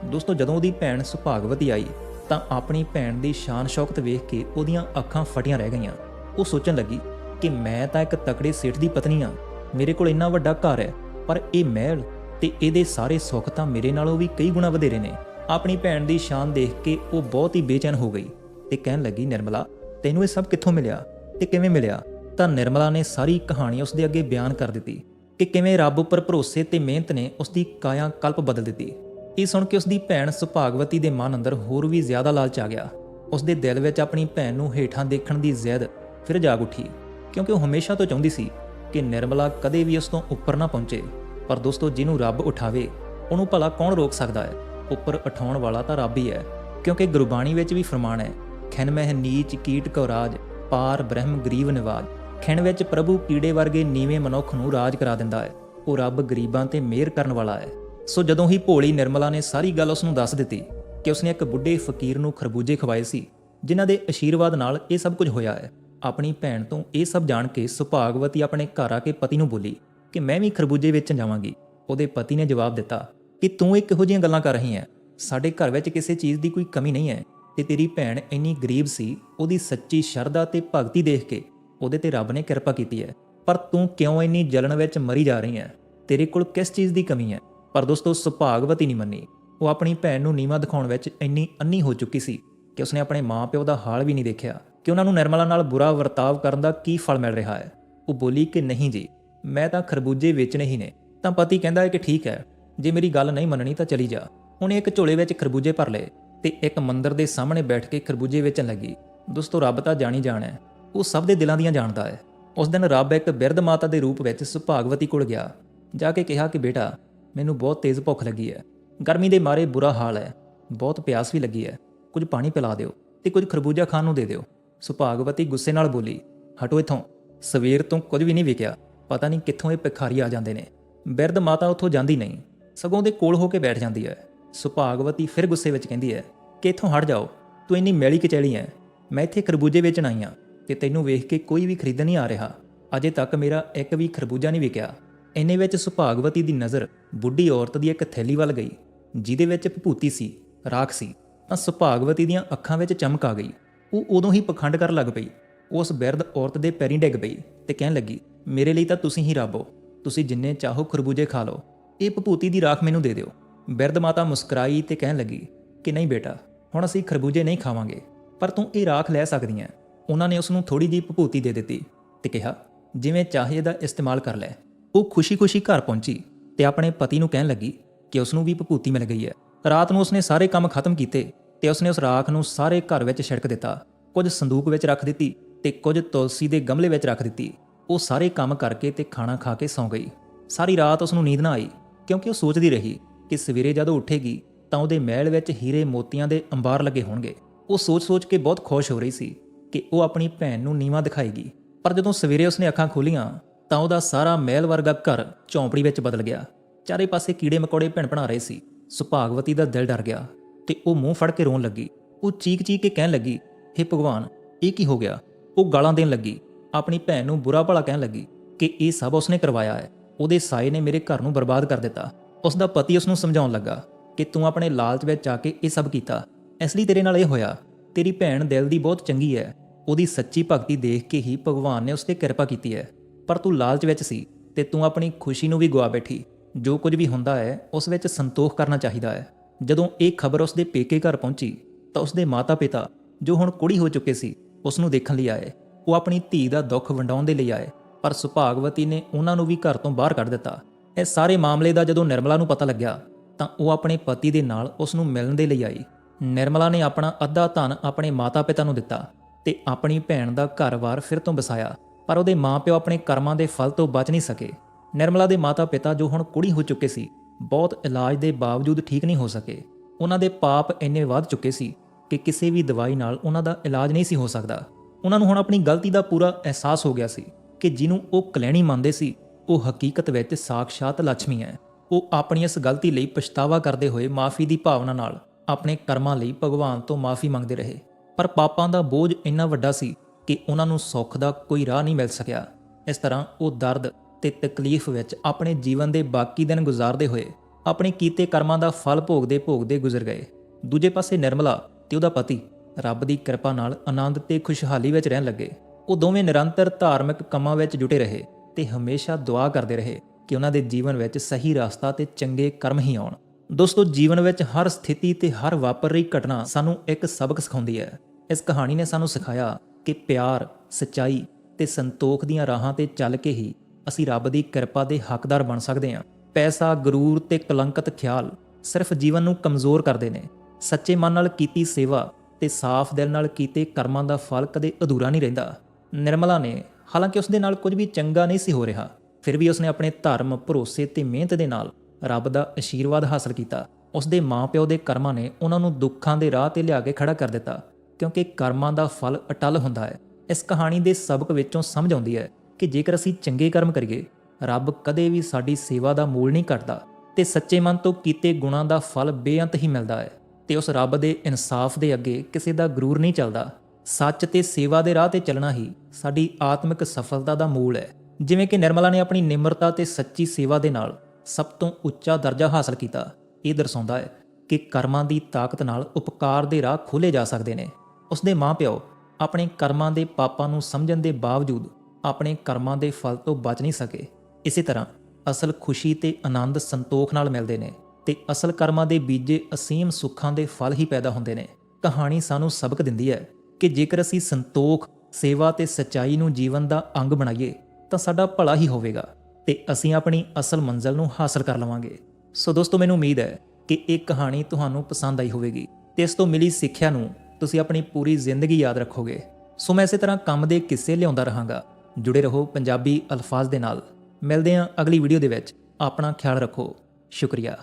ਦੋਸਤੋ, ਜਦੋਂ ਉਹਦੀ ਭੈਣ ਸੁਭਾਗਵਤੀ ਆਈ, ਤਾਂ ਆਪਣੀ ਭੈਣ ਦੀ ਸ਼ਾਨ ਸ਼ੌਕਤ ਵੇਖ ਕੇ ਉਹਦੀਆਂ ਅੱਖਾਂ ਫਟੀਆਂ ਰਹਿ ਗਈਆਂ। ਉਹ ਸੋਚਣ ਲੱਗੀ ਕਿ ਮੈਂ ਤਾਂ ਇੱਕ ਤਕੜੇ ਸੇਠ ਦੀ ਪਤਨੀ ਆ ਮੇਰੇ ਕੋਲ ਇੰਨਾ ਵੱਡਾ ਘਰ ਹੈ, ਪਰ ਇਹ ਮਹਿਲ ਤੇ ਇਹਦੇ ਸਾਰੇ ਸੁੱਖ ਤਾਂ ਮੇਰੇ ਨਾਲੋਂ ਵੀ ਕਈ ਗੁਣਾ ਵਧੇਰੇ ਨੇ। ਆਪਣੀ ਭੈਣ ਦੀ ਸ਼ਾਨ ਦੇਖ ਕੇ ਉਹ ਬਹੁਤ ਹੀ ਬੇਚੈਨ ਹੋ ਗਈ ਤੇ ਕਹਿਣ ਲੱਗੀ, ਨਿਰਮਲਾ, ਤੈਨੂੰ ਇਹ ਸਭ ਕਿੱਥੋਂ ਮਿਲਿਆ ਤੇ ਕਿਵੇਂ ਮਿਲਿਆ? ਤਾਂ ਨਿਰਮਲਾ ਨੇ ਸਾਰੀ ਕਹਾਣੀ ਉਸਦੇ ਅੱਗੇ ਬਿਆਨ ਕਰ ਦਿੱਤੀ। ਕਿ ਕਿਵੇਂ ਰੱਬ ਉੱਪਰ ਭਰੋਸੇ ਤੇ ਮਿਹਨਤ ਨੇ ਉਸ ਦੀ ਕਾਇਆ ਕਲਪ ਬਦਲ ਦਿੱਤੀ। ਇਹ ਸੁਣ ਕੇ ਉਸ ਦੀ ਭੈਣ ਸੁਭਾਗਵਤੀ ਦੇ ਮਨ ਅੰਦਰ ਹੋਰ ਵੀ ਜ਼ਿਆਦਾ ਲਾਲਚ ਆ ਗਿਆ। ਉਸ ਦੇ ਦਿਲ ਵਿੱਚ ਆਪਣੀ ਭੈਣ ਨੂੰ ਹੇਠਾਂ ਦੇਖਣ ਦੀ ਜ਼ਿੱਦ ਫਿਰ ਜਾਗ ਉੱਠੀ, ਕਿਉਂਕਿ ਉਹ ਹਮੇਸ਼ਾ ਤੋਂ ਚਾਹੁੰਦੀ ਸੀ ਕਿ ਨਿਰਮਲਾ ਕਦੇ ਵੀ ਉਸ ਤੋਂ ਉੱਪਰ ਨਾ ਪਹੁੰਚੇ। ਪਰ ਦੋਸਤੋ, ਜਿਹਨੂੰ ਰੱਬ ਉਠਾਵੇ, ਉਹਨੂੰ ਭਲਾ ਕੌਣ ਰੋਕ ਸਕਦਾ ਹੈ? ਉੱਪਰ ਉਠਾਉਣ ਵਾਲਾ ਤਾਂ ਰੱਬ ਹੀ ਹੈ, ਕਿਉਂਕਿ ਗੁਰਬਾਣੀ ਵਿੱਚ ਵੀ ਫਰਮਾਨ ਹੈ, ਖਿਨ ਮਹਿ ਨੀਚ ਕੀਟ ਕੋ ਰਾਜ, ਪਾਰ ਬ੍ਰਹਮ ਗਰੀਬ ਨਿਵਾਜ। ਖਿਨ ਵਿੱਚ ਪ੍ਰਭੂ ਕੀੜੇ ਵਰਗੇ ਨੀਵੇਂ ਮਨੁੱਖ ਨੂੰ ਰਾਜ ਕਰਾ ਦਿੰਦਾ ਹੈ। ਉਹ ਰੱਬ ਗਰੀਬਾਂ ਤੇ ਮਿਹਰ ਕਰਨ ਵਾਲਾ ਹੈ। ਸੋ ਜਦੋਂ ਹੀ ਭੋਲੀ ਨਿਰਮਲਾ ਨੇ ਸਾਰੀ ਗੱਲ ਉਸ ਨੂੰ ਦੱਸ ਦਿੱਤੀ ਕਿ ਉਸਨੇ ਇੱਕ ਬੁੱਢੇ ਫਕੀਰ ਨੂੰ ਖਰਬੂਜੇ ਖਵਾਏ ਸੀ, ਜਿਨ੍ਹਾਂ ਦੇ ਅਸ਼ੀਰਵਾਦ ਨਾਲ ਇਹ ਸਭ ਕੁਝ ਹੋਇਆ ਹੈ। ਆਪਣੀ ਭੈਣ ਤੋਂ ਇਹ ਸਭ ਜਾਣ ਕੇ ਸੁਭਾਗਵਤੀ ਆਪਣੇ ਘਰ ਆ ਕੇ ਪਤੀ ਨੂੰ ਬੋਲੀ ਕਿ ਮੈਂ ਵੀ ਖਰਬੂਜੇ ਵੇਚਣ ਜਾਵਾਂਗੀ। ਉਹਦੇ ਪਤੀ ਨੇ ਜਵਾਬ ਦਿੱਤਾ ਕਿ ਤੂੰ ਇਹ ਕਿਹੋ ਜਿਹੀਆਂ ਗੱਲਾਂ ਕਰ ਰਹੀ ਹੈ। ਸਾਡੇ ਘਰ ਵਿੱਚ ਕਿਸੇ ਚੀਜ਼ ਦੀ ਕੋਈ ਕਮੀ ਨਹੀਂ ਹੈ ਤੇ ਤੇਰੀ ਭੈਣ ਇੰਨੀ ਗਰੀਬ ਸੀ, ਉਹਦੀ ਸੱਚੀ ਸ਼ਰਧਾ ਤੇ ਭਗਤੀ ਦੇਖ ਕੇ ਉਹਦੇ ਤੇ ਰੱਬ ਨੇ ਕਿਰਪਾ ਕੀਤੀ ਹੈ। ਪਰ ਤੂੰ ਕਿਉਂ ਇੰਨੀ ਜਲਣ ਵਿੱਚ ਮਰੀ ਜਾ ਰਹੀ ਹੈ? ਤੇਰੇ ਕੋਲ ਕਿਸ ਚੀਜ਼ ਦੀ ਕਮੀ ਹੈ? ਪਰ ਦੋਸਤੋ, ਸੁਭਾਗਵਤੀ ਨਹੀਂ ਮੰਨੀ। ਉਹ ਆਪਣੀ ਭੈਣ ਨੂੰ ਨੀਵਾ ਦਿਖਾਉਣ ਵਿੱਚ ਇੰਨੀ ਅੰਨੀ ਹੋ ਚੁੱਕੀ ਸੀ ਕਿ ਉਸਨੇ ਆਪਣੇ ਮਾਪਿਓ ਦਾ ਹਾਲ ਵੀ ਨਹੀਂ ਦੇਖਿਆ ਕਿ ਉਹਨਾਂ ਨੂੰ ਨਿਰਮਲਾ ਨਾਲ ਬੁਰਾ ਵਰਤਾਵ ਕਰਨ ਦਾ ਕੀ ਫਲ ਮਿਲ ਰਿਹਾ ਹੈ। ਉਹ ਬੋਲੀ ਕਿ ਨਹੀਂ ਜੀ, ਮੈਂ ਤਾਂ ਖਰਬੂਜੇ ਵੇਚਣੇ ਹੀ ਨੇ। ਤਾਂ ਪਤੀ ਕਹਿੰਦਾ ਹੈ ਕਿ ਠੀਕ ਹੈ, ਜੇ ਮੇਰੀ ਗੱਲ ਨਹੀਂ ਮੰਨਣੀ ਤਾਂ ਚਲੀ ਜਾ। ਉਹਨੇ ਇੱਕ ਝੋਲੇ ਵਿੱਚ ਖਰਬੂਜੇ ਭਰ ਲਏ ਤੇ ਇੱਕ ਮੰਦਰ ਦੇ ਸਾਹਮਣੇ ਬੈਠ ਕੇ ਖਰਬੂਜੇ ਵੇਚਣ ਲੱਗੀ। ਦੋਸਤੋ, ਰੱਬ ਤਾਂ ਜਾਣੀ ਜਾਣ ਹੈ। ਉਹ ਸਭ ਦੇ ਦਿਲਾਂ ਦੀਆਂ ਜਾਣਦਾ ਹੈ। ਉਸ ਦਿਨ ਰੱਬ ਇੱਕ ਬਿਰਧ ਮਾਤਾ ਦੇ ਰੂਪ ਵਿੱਚ ਸੁਭਾਗਵਤੀ ਕੋਲ ਗਿਆ, ਜਾ ਕੇ ਕਿਹਾ ਕਿ ਬੇਟਾ, ਮੈਨੂੰ ਬਹੁਤ ਤੇਜ਼ ਭੁੱਖ ਲੱਗੀ ਹੈ। ਗਰਮੀ ਦੇ ਮਾਰੇ ਬੁਰਾ ਹਾਲ ਹੈ। ਬਹੁਤ ਪਿਆਸ ਵੀ ਲੱਗੀ ਹੈ। ਕੁਝ ਪਾਣੀ ਪਿਲਾ ਦਿਓ ਤੇ ਕੁਝ ਖਰਬੂਜਾ ਖਾਣ ਨੂੰ ਦੇ ਦਿਓ। ਸੁਭਾਗਵਤੀ ਗੁੱਸੇ ਨਾਲ ਬੋਲੀ, ਹਟੋ ਇਥੋਂ। ਸਵੇਰ ਤੋਂ ਕੁਝ ਵੀ ਨਹੀਂ ਵਿਕਿਆ ਪਤਾ ਨਹੀਂ ਕਿੱਥੋਂ ਇਹ ਭਿਖਾਰੀ ਆ ਜਾਂਦੇ ਨੇ। ਬਿਰਧ ਮਾਤਾ ਉੱਥੋਂ ਜਾਂਦੀ ਨਹੀਂ। ਸਗੋਂ ਦੇ ਕੋਲ ਹੋ ਕੇ ਬੈਠ ਜਾਂਦੀ ਹੈ। ਸੁਭਾਗਵਤੀ ਫਿਰ ਗੁੱਸੇ ਵਿੱਚ ਕਹਿੰਦੀ ਹੈ, ਕਿ ਇੱਥੋਂ ਹਟ ਜਾਓ। ਤੂੰ ਇੰਨੀ ਮੈਲੀ ਕਚੈਲੀ ਹੈ। ਮੈਂ ਇੱਥੇ ਖਰਬੂਜੇ ਵੇਚਣ ਆਈ ਹਾਂ। ਤੇ ਤੈਨੂੰ ਵੇਖ ਕੇ ਕੋਈ ਵੀ ਖਰੀਦਣ ਨਹੀਂ ਆ ਰਿਹਾ। ਅਜੇ ਤੱਕ ਮੇਰਾ ਇੱਕ ਵੀ ਖਰਬੂਜਾ ਨਹੀਂ ਵਿਕਿਆ। ਇੰਨੇ ਵਿੱਚ ਸੁਭਾਗਵਤੀ ਦੀ ਨਜ਼ਰ ਬੁੱਢੀ ਔਰਤ ਦੀ ਇੱਕ ਥੈਲੀ ਵੱਲ ਗਈ, ਜਿਹਦੇ ਵਿੱਚ ਭਭੂਤੀ ਸੀ, ਰਾਖ ਸੀ। ਤਾਂ ਸੁਭਾਗਵਤੀ ਦੀਆਂ ਅੱਖਾਂ ਵਿੱਚ ਚਮਕ ਆ ਗਈ। ਉਹ ਉਦੋਂ ਹੀ ਪਖੰਡ ਕਰਨ ਲੱਗ ਪਈ। ਉਸ ਬਿਰਧ ਔਰਤ ਦੇ ਪੈਰੀਂ ਡਿੱਗ ਪਈ ਤੇ ਕਹਿਣ ਲੱਗੀ, ਮੇਰੇ ਲਈ ਤਾਂ ਤੁਸੀਂ ਹੀ ਰੱਬ ਹੋ। ਤੁਸੀਂ ਜਿੰਨੇ ਚਾਹੋ ਖਰਬੂਜੇ ਖਾ ਲਓ। ਇਹ ਭਭੂਤੀ ਦੀ ਰਾਖ ਮੈਨੂੰ ਦੇ ਦਿਓ। ਬਿਰਧ ਮਾਤਾ ਮੁਸਕਰਾਈ ਤੇ ਕਹਿਣ ਲੱਗੀ, ਕਿ ਨਹੀਂ ਬੇਟਾ, ਹੁਣ ਅਸੀਂ ਖਰਬੂਜੇ ਨਹੀਂ ਖਾਵਾਂਗੇ, ਪਰ ਤੂੰ ਇਹ ਰਾਖ ਲੈ ਸਕਦੀ ਹੈ। ਉਹਨਾਂ ਨੇ ਉਸ ਨੂੰ ਥੋੜੀ ਜਿਹੀ ਭਭੂਤੀ ਦੇ ਦਿੱਤੀ ਤੇ ਕਿਹਾ, ਜਿਵੇਂ ਚਾਹੇ ਦਾ ਇਸਤੇਮਾਲ ਕਰ ਲੈ। ਉਹ ਖੁਸ਼ੀ-ਖੁਸ਼ੀ ਘਰ ਪਹੁੰਚੀ ਤੇ ਆਪਣੇ ਪਤੀ ਨੂੰ ਕਹਿਣ ਲੱਗੀ ਕਿ ਉਸ ਨੂੰ ਵੀ ਭਭੂਤੀ ਮਿਲ ਗਈ ਹੈ। ਰਾਤ ਨੂੰ ਉਸਨੇ ਸਾਰੇ ਕੰਮ ਖਤਮ ਕੀਤੇ ਤੇ ਉਸਨੇ ਉਸ ਰਾਖ ਨੂੰ ਸਾਰੇ ਘਰ ਵਿੱਚ ਛਿੜਕ ਦਿੱਤਾ, ਕੁਝ ਸੰਦੂਕ ਵਿੱਚ ਰੱਖ ਦਿੱਤੀ ਤੇ ਕੁਝ ਤੁਲਸੀ ਦੇ ਗਮਲੇ ਵਿੱਚ ਰੱਖ ਦਿੱਤੀ। ਉਹ ਸਾਰੇ ਕੰਮ ਕਰਕੇ ਤੇ ਖਾਣਾ ਖਾ ਕੇ ਸੌਂ ਗਈ। ਸਾਰੀ ਰਾਤ ਉਸ ਨੂੰ ਨੀਂਦ ਨਾ ਆਈ, ਕਿਉਂਕਿ ਉਹ ਸੋਚਦੀ ਰਹੀ ਕਿ ਸਵੇਰੇ ਜਦੋਂ ਉੱਠੇਗੀ ਤਾਂ ਉਹਦੇ ਮਹਿਲ ਵਿੱਚ ਹੀਰੇ ਮੋਤੀਆਂ ਦੇ ਅੰਬਾਰ ਲੱਗੇ ਹੋਣਗੇ। ਉਹ ਸੋਚ-ਸੋਚ ਕੇ ਬਹੁਤ ਖੁਸ਼ ਹੋ ਰਹੀ ਸੀ। ਕਿ ਉਹ ਆਪਣੀ ਭੈਣ ਨੂੰ ਨੀਵਾ ਦਿਖਾਏਗੀ। ਪਰ ਜਦੋਂ ਸਵੇਰੇ ਉਸਨੇ ਅੱਖਾਂ ਖੋਲੀਆਂ, ਤਾਂ ਉਹਦਾ ਸਾਰਾ ਮਹਿਲ ਵਰਗਾ ਘਰ ਝੌਂਪੜੀ ਵਿੱਚ ਬਦਲ ਗਿਆ। ਚਾਰੇ ਪਾਸੇ ਕੀੜੇ ਮਕੌੜੇ ਭਿਣਭਣਾ ਰਹੇ ਸੀ। ਸੁਭਾਗਵਤੀ ਦਾ ਦਿਲ ਡਰ ਗਿਆ ਤੇ ਉਹ ਮੂੰਹ ਫੜ ਕੇ ਰੋਣ ਲੱਗੀ। ਉਹ ਚੀਕ-ਚੀਕ ਕੇ ਕਹਿਣ ਲੱਗੀ हे ਭਗਵਾਨ, ਇਹ ਕੀ ਹੋ ਗਿਆ? ਉਹ ਗਾਲਾਂ ਦੇਣ ਲੱਗੀ। ਆਪਣੀ ਭੈਣ ਨੂੰ ਬੁਰਾ ਭਲਾ ਕਹਿਣ ਲੱਗੀ ਕਿ ਇਹ ਸਭ ਉਸਨੇ ਕਰਵਾਇਆ ਹੈ। ਉਹਦੇ ਸਾਏ ਨੇ ਮੇਰੇ ਘਰ ਨੂੰ ਬਰਬਾਦ ਕਰ ਦਿੱਤਾ। ਉਸ ਦਾ ਪਤੀ ਉਸ ਨੂੰ ਸਮਝਾਉਣ ਲੱਗਾ ਕਿ ਤੂੰ ਆਪਣੇ ਲਾਲਚ ਵਿੱਚ ਆ ਕੇ ਇਹ ਸਭ ਕੀਤਾ। ਇਸ ਲਈ ਤੇਰੇ ਨਾਲ ਇਹ ਹੋਇਆ। ਤੇਰੀ ਭੈਣ ਦਿਲ ਦੀ ਬਹੁਤ ਚੰਗੀ ਹੈ। ਉਹਦੀ ਸੱਚੀ ਭਗਤੀ ਦੇਖ ਕੇ ਹੀ ਭਗਵਾਨ ਨੇ ਉਸ ਤੇ ਕਿਰਪਾ ਕੀਤੀ ਹੈ। ਪਰ ਤੂੰ ਲਾਲਚ ਵਿੱਚ ਸੀ ਤੇ ਤੂੰ ਆਪਣੀ ਖੁਸ਼ੀ ਨੂੰ ਵੀ ਗਵਾ ਬੈਠੀ। ਜੋ ਕੁਝ ਵੀ ਹੁੰਦਾ ਹੈ, ਉਸ ਵਿੱਚ ਸੰਤੋਖ ਕਰਨਾ ਚਾਹੀਦਾ ਹੈ। ਜਦੋਂ ਇਹ ਖਬਰ ਉਸ ਦੇ ਪੇਕੇ ਘਰ ਪਹੁੰਚੀ, ਤਾਂ ਉਸ ਦੇ ਮਾਤਾ-ਪਿਤਾ ਜੋ ਹੁਣ ਕੁੜੀ ਹੋ ਚੁੱਕੇ ਸੀ ਉਸ ਨੂੰ ਦੇਖਣ ਲਈ ਆਏ। ਉਹ ਆਪਣੀ ਧੀ ਦਾ ਦੁੱਖ ਵੰਡਾਉਣ ਦੇ ਲਈ ਆਏ, ਪਰ ਸੁਭਾਗਵਤੀ ਨੇ ਉਹਨਾਂ ਨੂੰ ਵੀ ਘਰ ਤੋਂ ਬਾਹਰ ਕੱਢ ਦਿੱਤਾ। ਇਹ ਸਾਰੇ ਮਾਮਲੇ ਦਾ ਜਦੋਂ ਨਿਰਮਲਾ ਨੂੰ ਪਤਾ ਲੱਗਿਆ, ਤਾਂ ਉਹ ਆਪਣੇ ਪਤੀ ਦੇ ਨਾਲ ਉਸ ਨੂੰ ਮਿਲਣ ਦੇ ਲਈ ਆਈ। ਨਿਰਮਲਾ ਨੇ ਆਪਣਾ ਅੱਧਾ ਧਨ ਆਪਣੇ ਮਾਤਾ-ਪਿਤਾ ਨੂੰ ਦਿੱਤਾ। ਤੇ ਆਪਣੀ ਭੈਣ ਦਾ ਘਰ-ਬਾਰ ਫਿਰ ਤੋਂ ਵਸਾਇਆ, ਪਰ ਉਹਦੇ ਮਾਪਿਓ ਆਪਣੇ ਕਰਮਾਂ ਦੇ ਫਲ ਤੋਂ ਬਚ ਨਹੀਂ ਸਕੇ। ਨਿਰਮਲਾ ਦੇ ਮਾਤਾ-ਪਿਤਾ ਜੋ ਹੁਣ ਕੁੜੀ ਹੋ ਚੁੱਕੇ ਸੀ, ਬਹੁਤ ਇਲਾਜ ਦੇ ਬਾਵਜੂਦ ਠੀਕ ਨਹੀਂ ਹੋ ਸਕੇ। ਉਹਨਾਂ ਦੇ ਪਾਪ ਇੰਨੇ ਵੱਧ ਚੁੱਕੇ ਸੀ ਕਿ ਕਿਸੇ ਵੀ ਦਵਾਈ ਨਾਲ ਉਹਨਾਂ ਦਾ ਇਲਾਜ ਨਹੀਂ ਸੀ ਹੋ ਸਕਦਾ। ਉਹਨਾਂ ਨੂੰ ਹੁਣ ਆਪਣੀ ਗਲਤੀ ਦਾ ਪੂਰਾ ਅਹਿਸਾਸ ਹੋ ਗਿਆ ਸੀ ਕਿ ਜਿਹਨੂੰ ਉਹ ਕਲੈਣੀ ਮੰਨਦੇ ਸੀ, ਉਹ ਹਕੀਕਤ ਵਿੱਚ ਸਾਖਸ਼ਾਤ ਲక్ష్ਮੀ ਹੈ। ਉਹ ਆਪਣੀ ਇਸ ਗਲਤੀ ਲਈ ਪਛਤਾਵਾ ਕਰਦੇ ਹੋਏ ਮਾਫੀ ਦੀ ਭਾਵਨਾ ਨਾਲ ਆਪਣੇ ਕਰਮਾਂ ਲਈ ਭਗਵਾਨ ਤੋਂ ਮਾਫੀ ਮੰਗਦੇ ਰਹੇ। ਪਰ ਪਾਪਾਂ ਦਾ ਬੋਝ ਇੰਨਾ ਵੱਡਾ ਸੀ ਕਿ ਉਹਨਾਂ ਨੂੰ ਸੁੱਖ ਦਾ ਕੋਈ ਰਾਹ ਨਹੀਂ ਮਿਲ ਸਕਿਆ। ਇਸ ਤਰ੍ਹਾਂ ਉਹ ਦਰਦ ਤੇ ਤਕਲੀਫ ਵਿੱਚ ਆਪਣੇ ਜੀਵਨ ਦੇ ਬਾਕੀ ਦਿਨ ਗੁਜ਼ਾਰਦੇ ਹੋਏ ਆਪਣੇ ਕੀਤੇ ਕਰਮਾਂ ਦਾ ਫਲ ਭੋਗਦੇ ਭੋਗਦੇ ਗੁਜ਼ਰ ਗਏ। ਦੂਜੇ ਪਾਸੇ ਨਿਰਮਲਾ ਤੇ ਉਹਦਾ ਪਤੀ ਰੱਬ ਦੀ ਕਿਰਪਾ ਨਾਲ ਆਨੰਦ ਤੇ ਖੁਸ਼ਹਾਲੀ ਵਿੱਚ ਰਹਿਣ ਲੱਗੇ। ਉਹ ਦੋਵੇਂ ਨਿਰੰਤਰ ਧਾਰਮਿਕ ਕੰਮਾਂ ਵਿੱਚ ਜੁਟੇ ਰਹੇ ਤੇ ਹਮੇਸ਼ਾ ਦੁਆ ਕਰਦੇ ਰਹੇ ਕਿ ਉਹਨਾਂ ਦੇ ਜੀਵਨ ਵਿੱਚ ਸਹੀ ਰਸਤਾ ਤੇ ਚੰਗੇ ਕਰਮ ਹੀ ਆਉਣ। ਦੋਸਤੋ, ਜੀਵਨ ਵਿੱਚ ਹਰ ਸਥਿਤੀ ਤੇ ਹਰ ਵਾਪਰ ਰਹੀ ਘਟਨਾ ਸਾਨੂੰ ਇੱਕ ਸਬਕ ਸਿਖਾਉਂਦੀ ਹੈ। ਇਸ ਕਹਾਣੀ ਨੇ ਸਾਨੂੰ ਸਿਖਾਇਆ ਕਿ ਪਿਆਰ, ਸਚਾਈ ਤੇ ਸੰਤੋਖ ਦੀਆਂ ਰਾਹਾਂ ਤੇ ਚੱਲ ਕੇ ਹੀ ਅਸੀਂ ਰੱਬ ਦੀ ਕਿਰਪਾ ਦੇ ਹੱਕਦਾਰ ਬਣ ਸਕਦੇ ਹਾਂ। ਪੈਸਾ, ਗਰੂਰ ਤੇ ਕਲੰਕਤ ਖਿਆਲ ਸਿਰਫ ਜੀਵਨ ਨੂੰ ਕਮਜ਼ੋਰ ਕਰਦੇ ਨੇ। ਸੱਚੇ ਮਨ ਨਾਲ ਕੀਤੀ ਸੇਵਾ ਤੇ ਸਾਫ਼ ਦਿਲ ਨਾਲ ਕੀਤੇ ਕਰਮਾਂ ਦਾ ਫਲ ਕਦੇ ਅਧੂਰਾ ਨਹੀਂ ਰਹਿੰਦਾ। ਨਿਰਮਲਾ ਨੇ ਹਾਲਾਂਕਿ ਉਸ ਦੇ ਨਾਲ ਕੁਝ ਵੀ ਚੰਗਾ ਨਹੀਂ ਸੀ ਹੋ ਰਿਹਾ, ਫਿਰ ਵੀ ਉਸਨੇ ਆਪਣੇ ਧਰਮ, ਭਰੋਸੇ ਤੇ ਮਿਹਨਤ ਦੇ ਨਾਲ ਰੱਬ ਦਾ ਅਸ਼ੀਰਵਾਦ ਹਾਸਲ ਕੀਤਾ। ਉਸ ਦੇ ਮਾਪਿਓ ਦੇ ਕਰਮਾਂ ਨੇ ਉਹਨਾਂ ਨੂੰ ਦੁੱਖਾਂ ਦੇ ਰਾਹ ਤੇ ਲਿਆ ਕੇ ਖੜਾ ਕਰ ਦਿੱਤਾ, ਕਿਉਂਕਿ ਕਰਮਾਂ ਦਾ ਫਲ ਅਟਲ ਹੁੰਦਾ ਹੈ। ਇਸ ਕਹਾਣੀ ਦੇ ਸਬਕ ਵਿੱਚੋਂ ਸਮਝ ਆਉਂਦੀ ਹੈ ਕਿ ਜੇਕਰ ਅਸੀਂ ਚੰਗੇ ਕਰਮ ਕਰੀਏ, ਰੱਬ ਕਦੇ ਵੀ ਸਾਡੀ ਸੇਵਾ ਦਾ ਮੂਲ ਨਹੀਂ ਕੱਟਦਾ ਤੇ ਸੱਚੇ ਮਨ ਤੋਂ ਕੀਤੇ ਗੁਣਾਂ ਦਾ ਫਲ ਬੇਅੰਤ ਹੀ ਮਿਲਦਾ ਹੈ ਤੇ ਉਸ ਰੱਬ ਦੇ ਇਨਸਾਫ ਦੇ ਅੱਗੇ ਕਿਸੇ ਦਾ ਗਰੂਰ ਨਹੀਂ ਚੱਲਦਾ। ਸੱਚ ਤੇ ਸੇਵਾ ਦੇ ਰਾਹ ਤੇ ਚੱਲਣਾ ਹੀ ਸਾਡੀ ਆਤਮਿਕ ਸਫਲਤਾ ਦਾ ਮੂਲ ਹੈ। ਜਿਵੇਂ ਕਿ ਨਿਰਮਲਾ ਨੇ ਆਪਣੀ ਨਿਮਰਤਾ ਤੇ ਸੱਚੀ ਸੇਵਾ ਦੇ ਨਾਲ ਸਭ ਤੋਂ ਉੱਚਾ ਦਰਜਾ ਹਾਸਲ ਕੀਤਾ। ਇਹ ਦਰਸਾਉਂਦਾ ਹੈ ਕਿ ਕਰਮਾਂ ਦੀ ਤਾਕਤ ਨਾਲ ਉਪਕਾਰ ਦੇ ਰਾਹ ਖੋਲੇ ਜਾ ਸਕਦੇ ਨੇ। ਉਸਦੇ ਮਾਪਿਓ ਆਪਣੇ ਕਰਮਾਂ ਦੇ ਪਾਪਾਂ ਨੂੰ ਸਮਝਣ ਦੇ ਬਾਵਜੂਦ ਆਪਣੇ ਕਰਮਾਂ ਦੇ ਫਲ ਤੋਂ ਬਚ ਨਹੀਂ ਸਕੇ। ਇਸੇ ਤਰ੍ਹਾਂ ਅਸਲ ਖੁਸ਼ੀ ਤੇ ਆਨੰਦ ਸੰਤੋਖ ਨਾਲ ਮਿਲਦੇ ਨੇ ਤੇ ਅਸਲ ਕਰਮਾਂ ਦੇ ਬੀਜੇ ਅਸੀਮ ਸੁੱਖਾਂ ਦੇ ਫਲ ਹੀ ਪੈਦਾ ਹੁੰਦੇ ਨੇ। ਕਹਾਣੀ ਸਾਨੂੰ ਸਬਕ ਦਿੰਦੀ ਹੈ ਕਿ ਜੇਕਰ ਅਸੀਂ ਸੰਤੋਖ, ਸੇਵਾ ਤੇ ਸਚਾਈ ਨੂੰ ਜੀਵਨ ਦਾ ਅੰਗ ਬਣਾਈਏ ਤਾਂ ਸਾਡਾ ਭਲਾ ਹੀ ਹੋਵੇਗਾ। ਤੇ ਅਸੀਂ ਆਪਣੀ ਅਸਲ ਮੰਜ਼ਲ ਨੂੰ ਹਾਸਲ ਕਰ ਲਵਾਂਗੇ। ਸੋ ਦੋਸਤੋ, ਮੈਨੂੰ ਉਮੀਦ ਹੈ ਕਿ ਇਹ ਕਹਾਣੀ ਤੁਹਾਨੂੰ ਪਸੰਦ ਆਈ ਹੋਵੇਗੀ ਤੇ ਇਸ ਤੋਂ ਮਿਲੀ ਸਿੱਖਿਆ ਨੂੰ ਤੁਸੀਂ ਆਪਣੀ ਪੂਰੀ ਜ਼ਿੰਦਗੀ ਯਾਦ ਰੱਖੋਗੇ। ਸੋ ਮੈਂ ਇਸੇ ਤਰ੍ਹਾਂ ਕੰਮ ਦੇ ਕਿੱਸੇ ਲਿਆਉਂਦਾ ਰਹਾਂਗਾ। ਜੁੜੇ ਰਹੋ ਪੰਜਾਬੀ ਅਲਫਾਜ਼ ਦੇ ਨਾਲ। ਮਿਲਦੇ ਹਾਂ ਅਗਲੀ ਵੀਡੀਓ ਦੇ ਵਿੱਚ। ਆਪਣਾ ਖਿਆਲ ਰੱਖੋ। ਸ਼ੁਕਰੀਆ।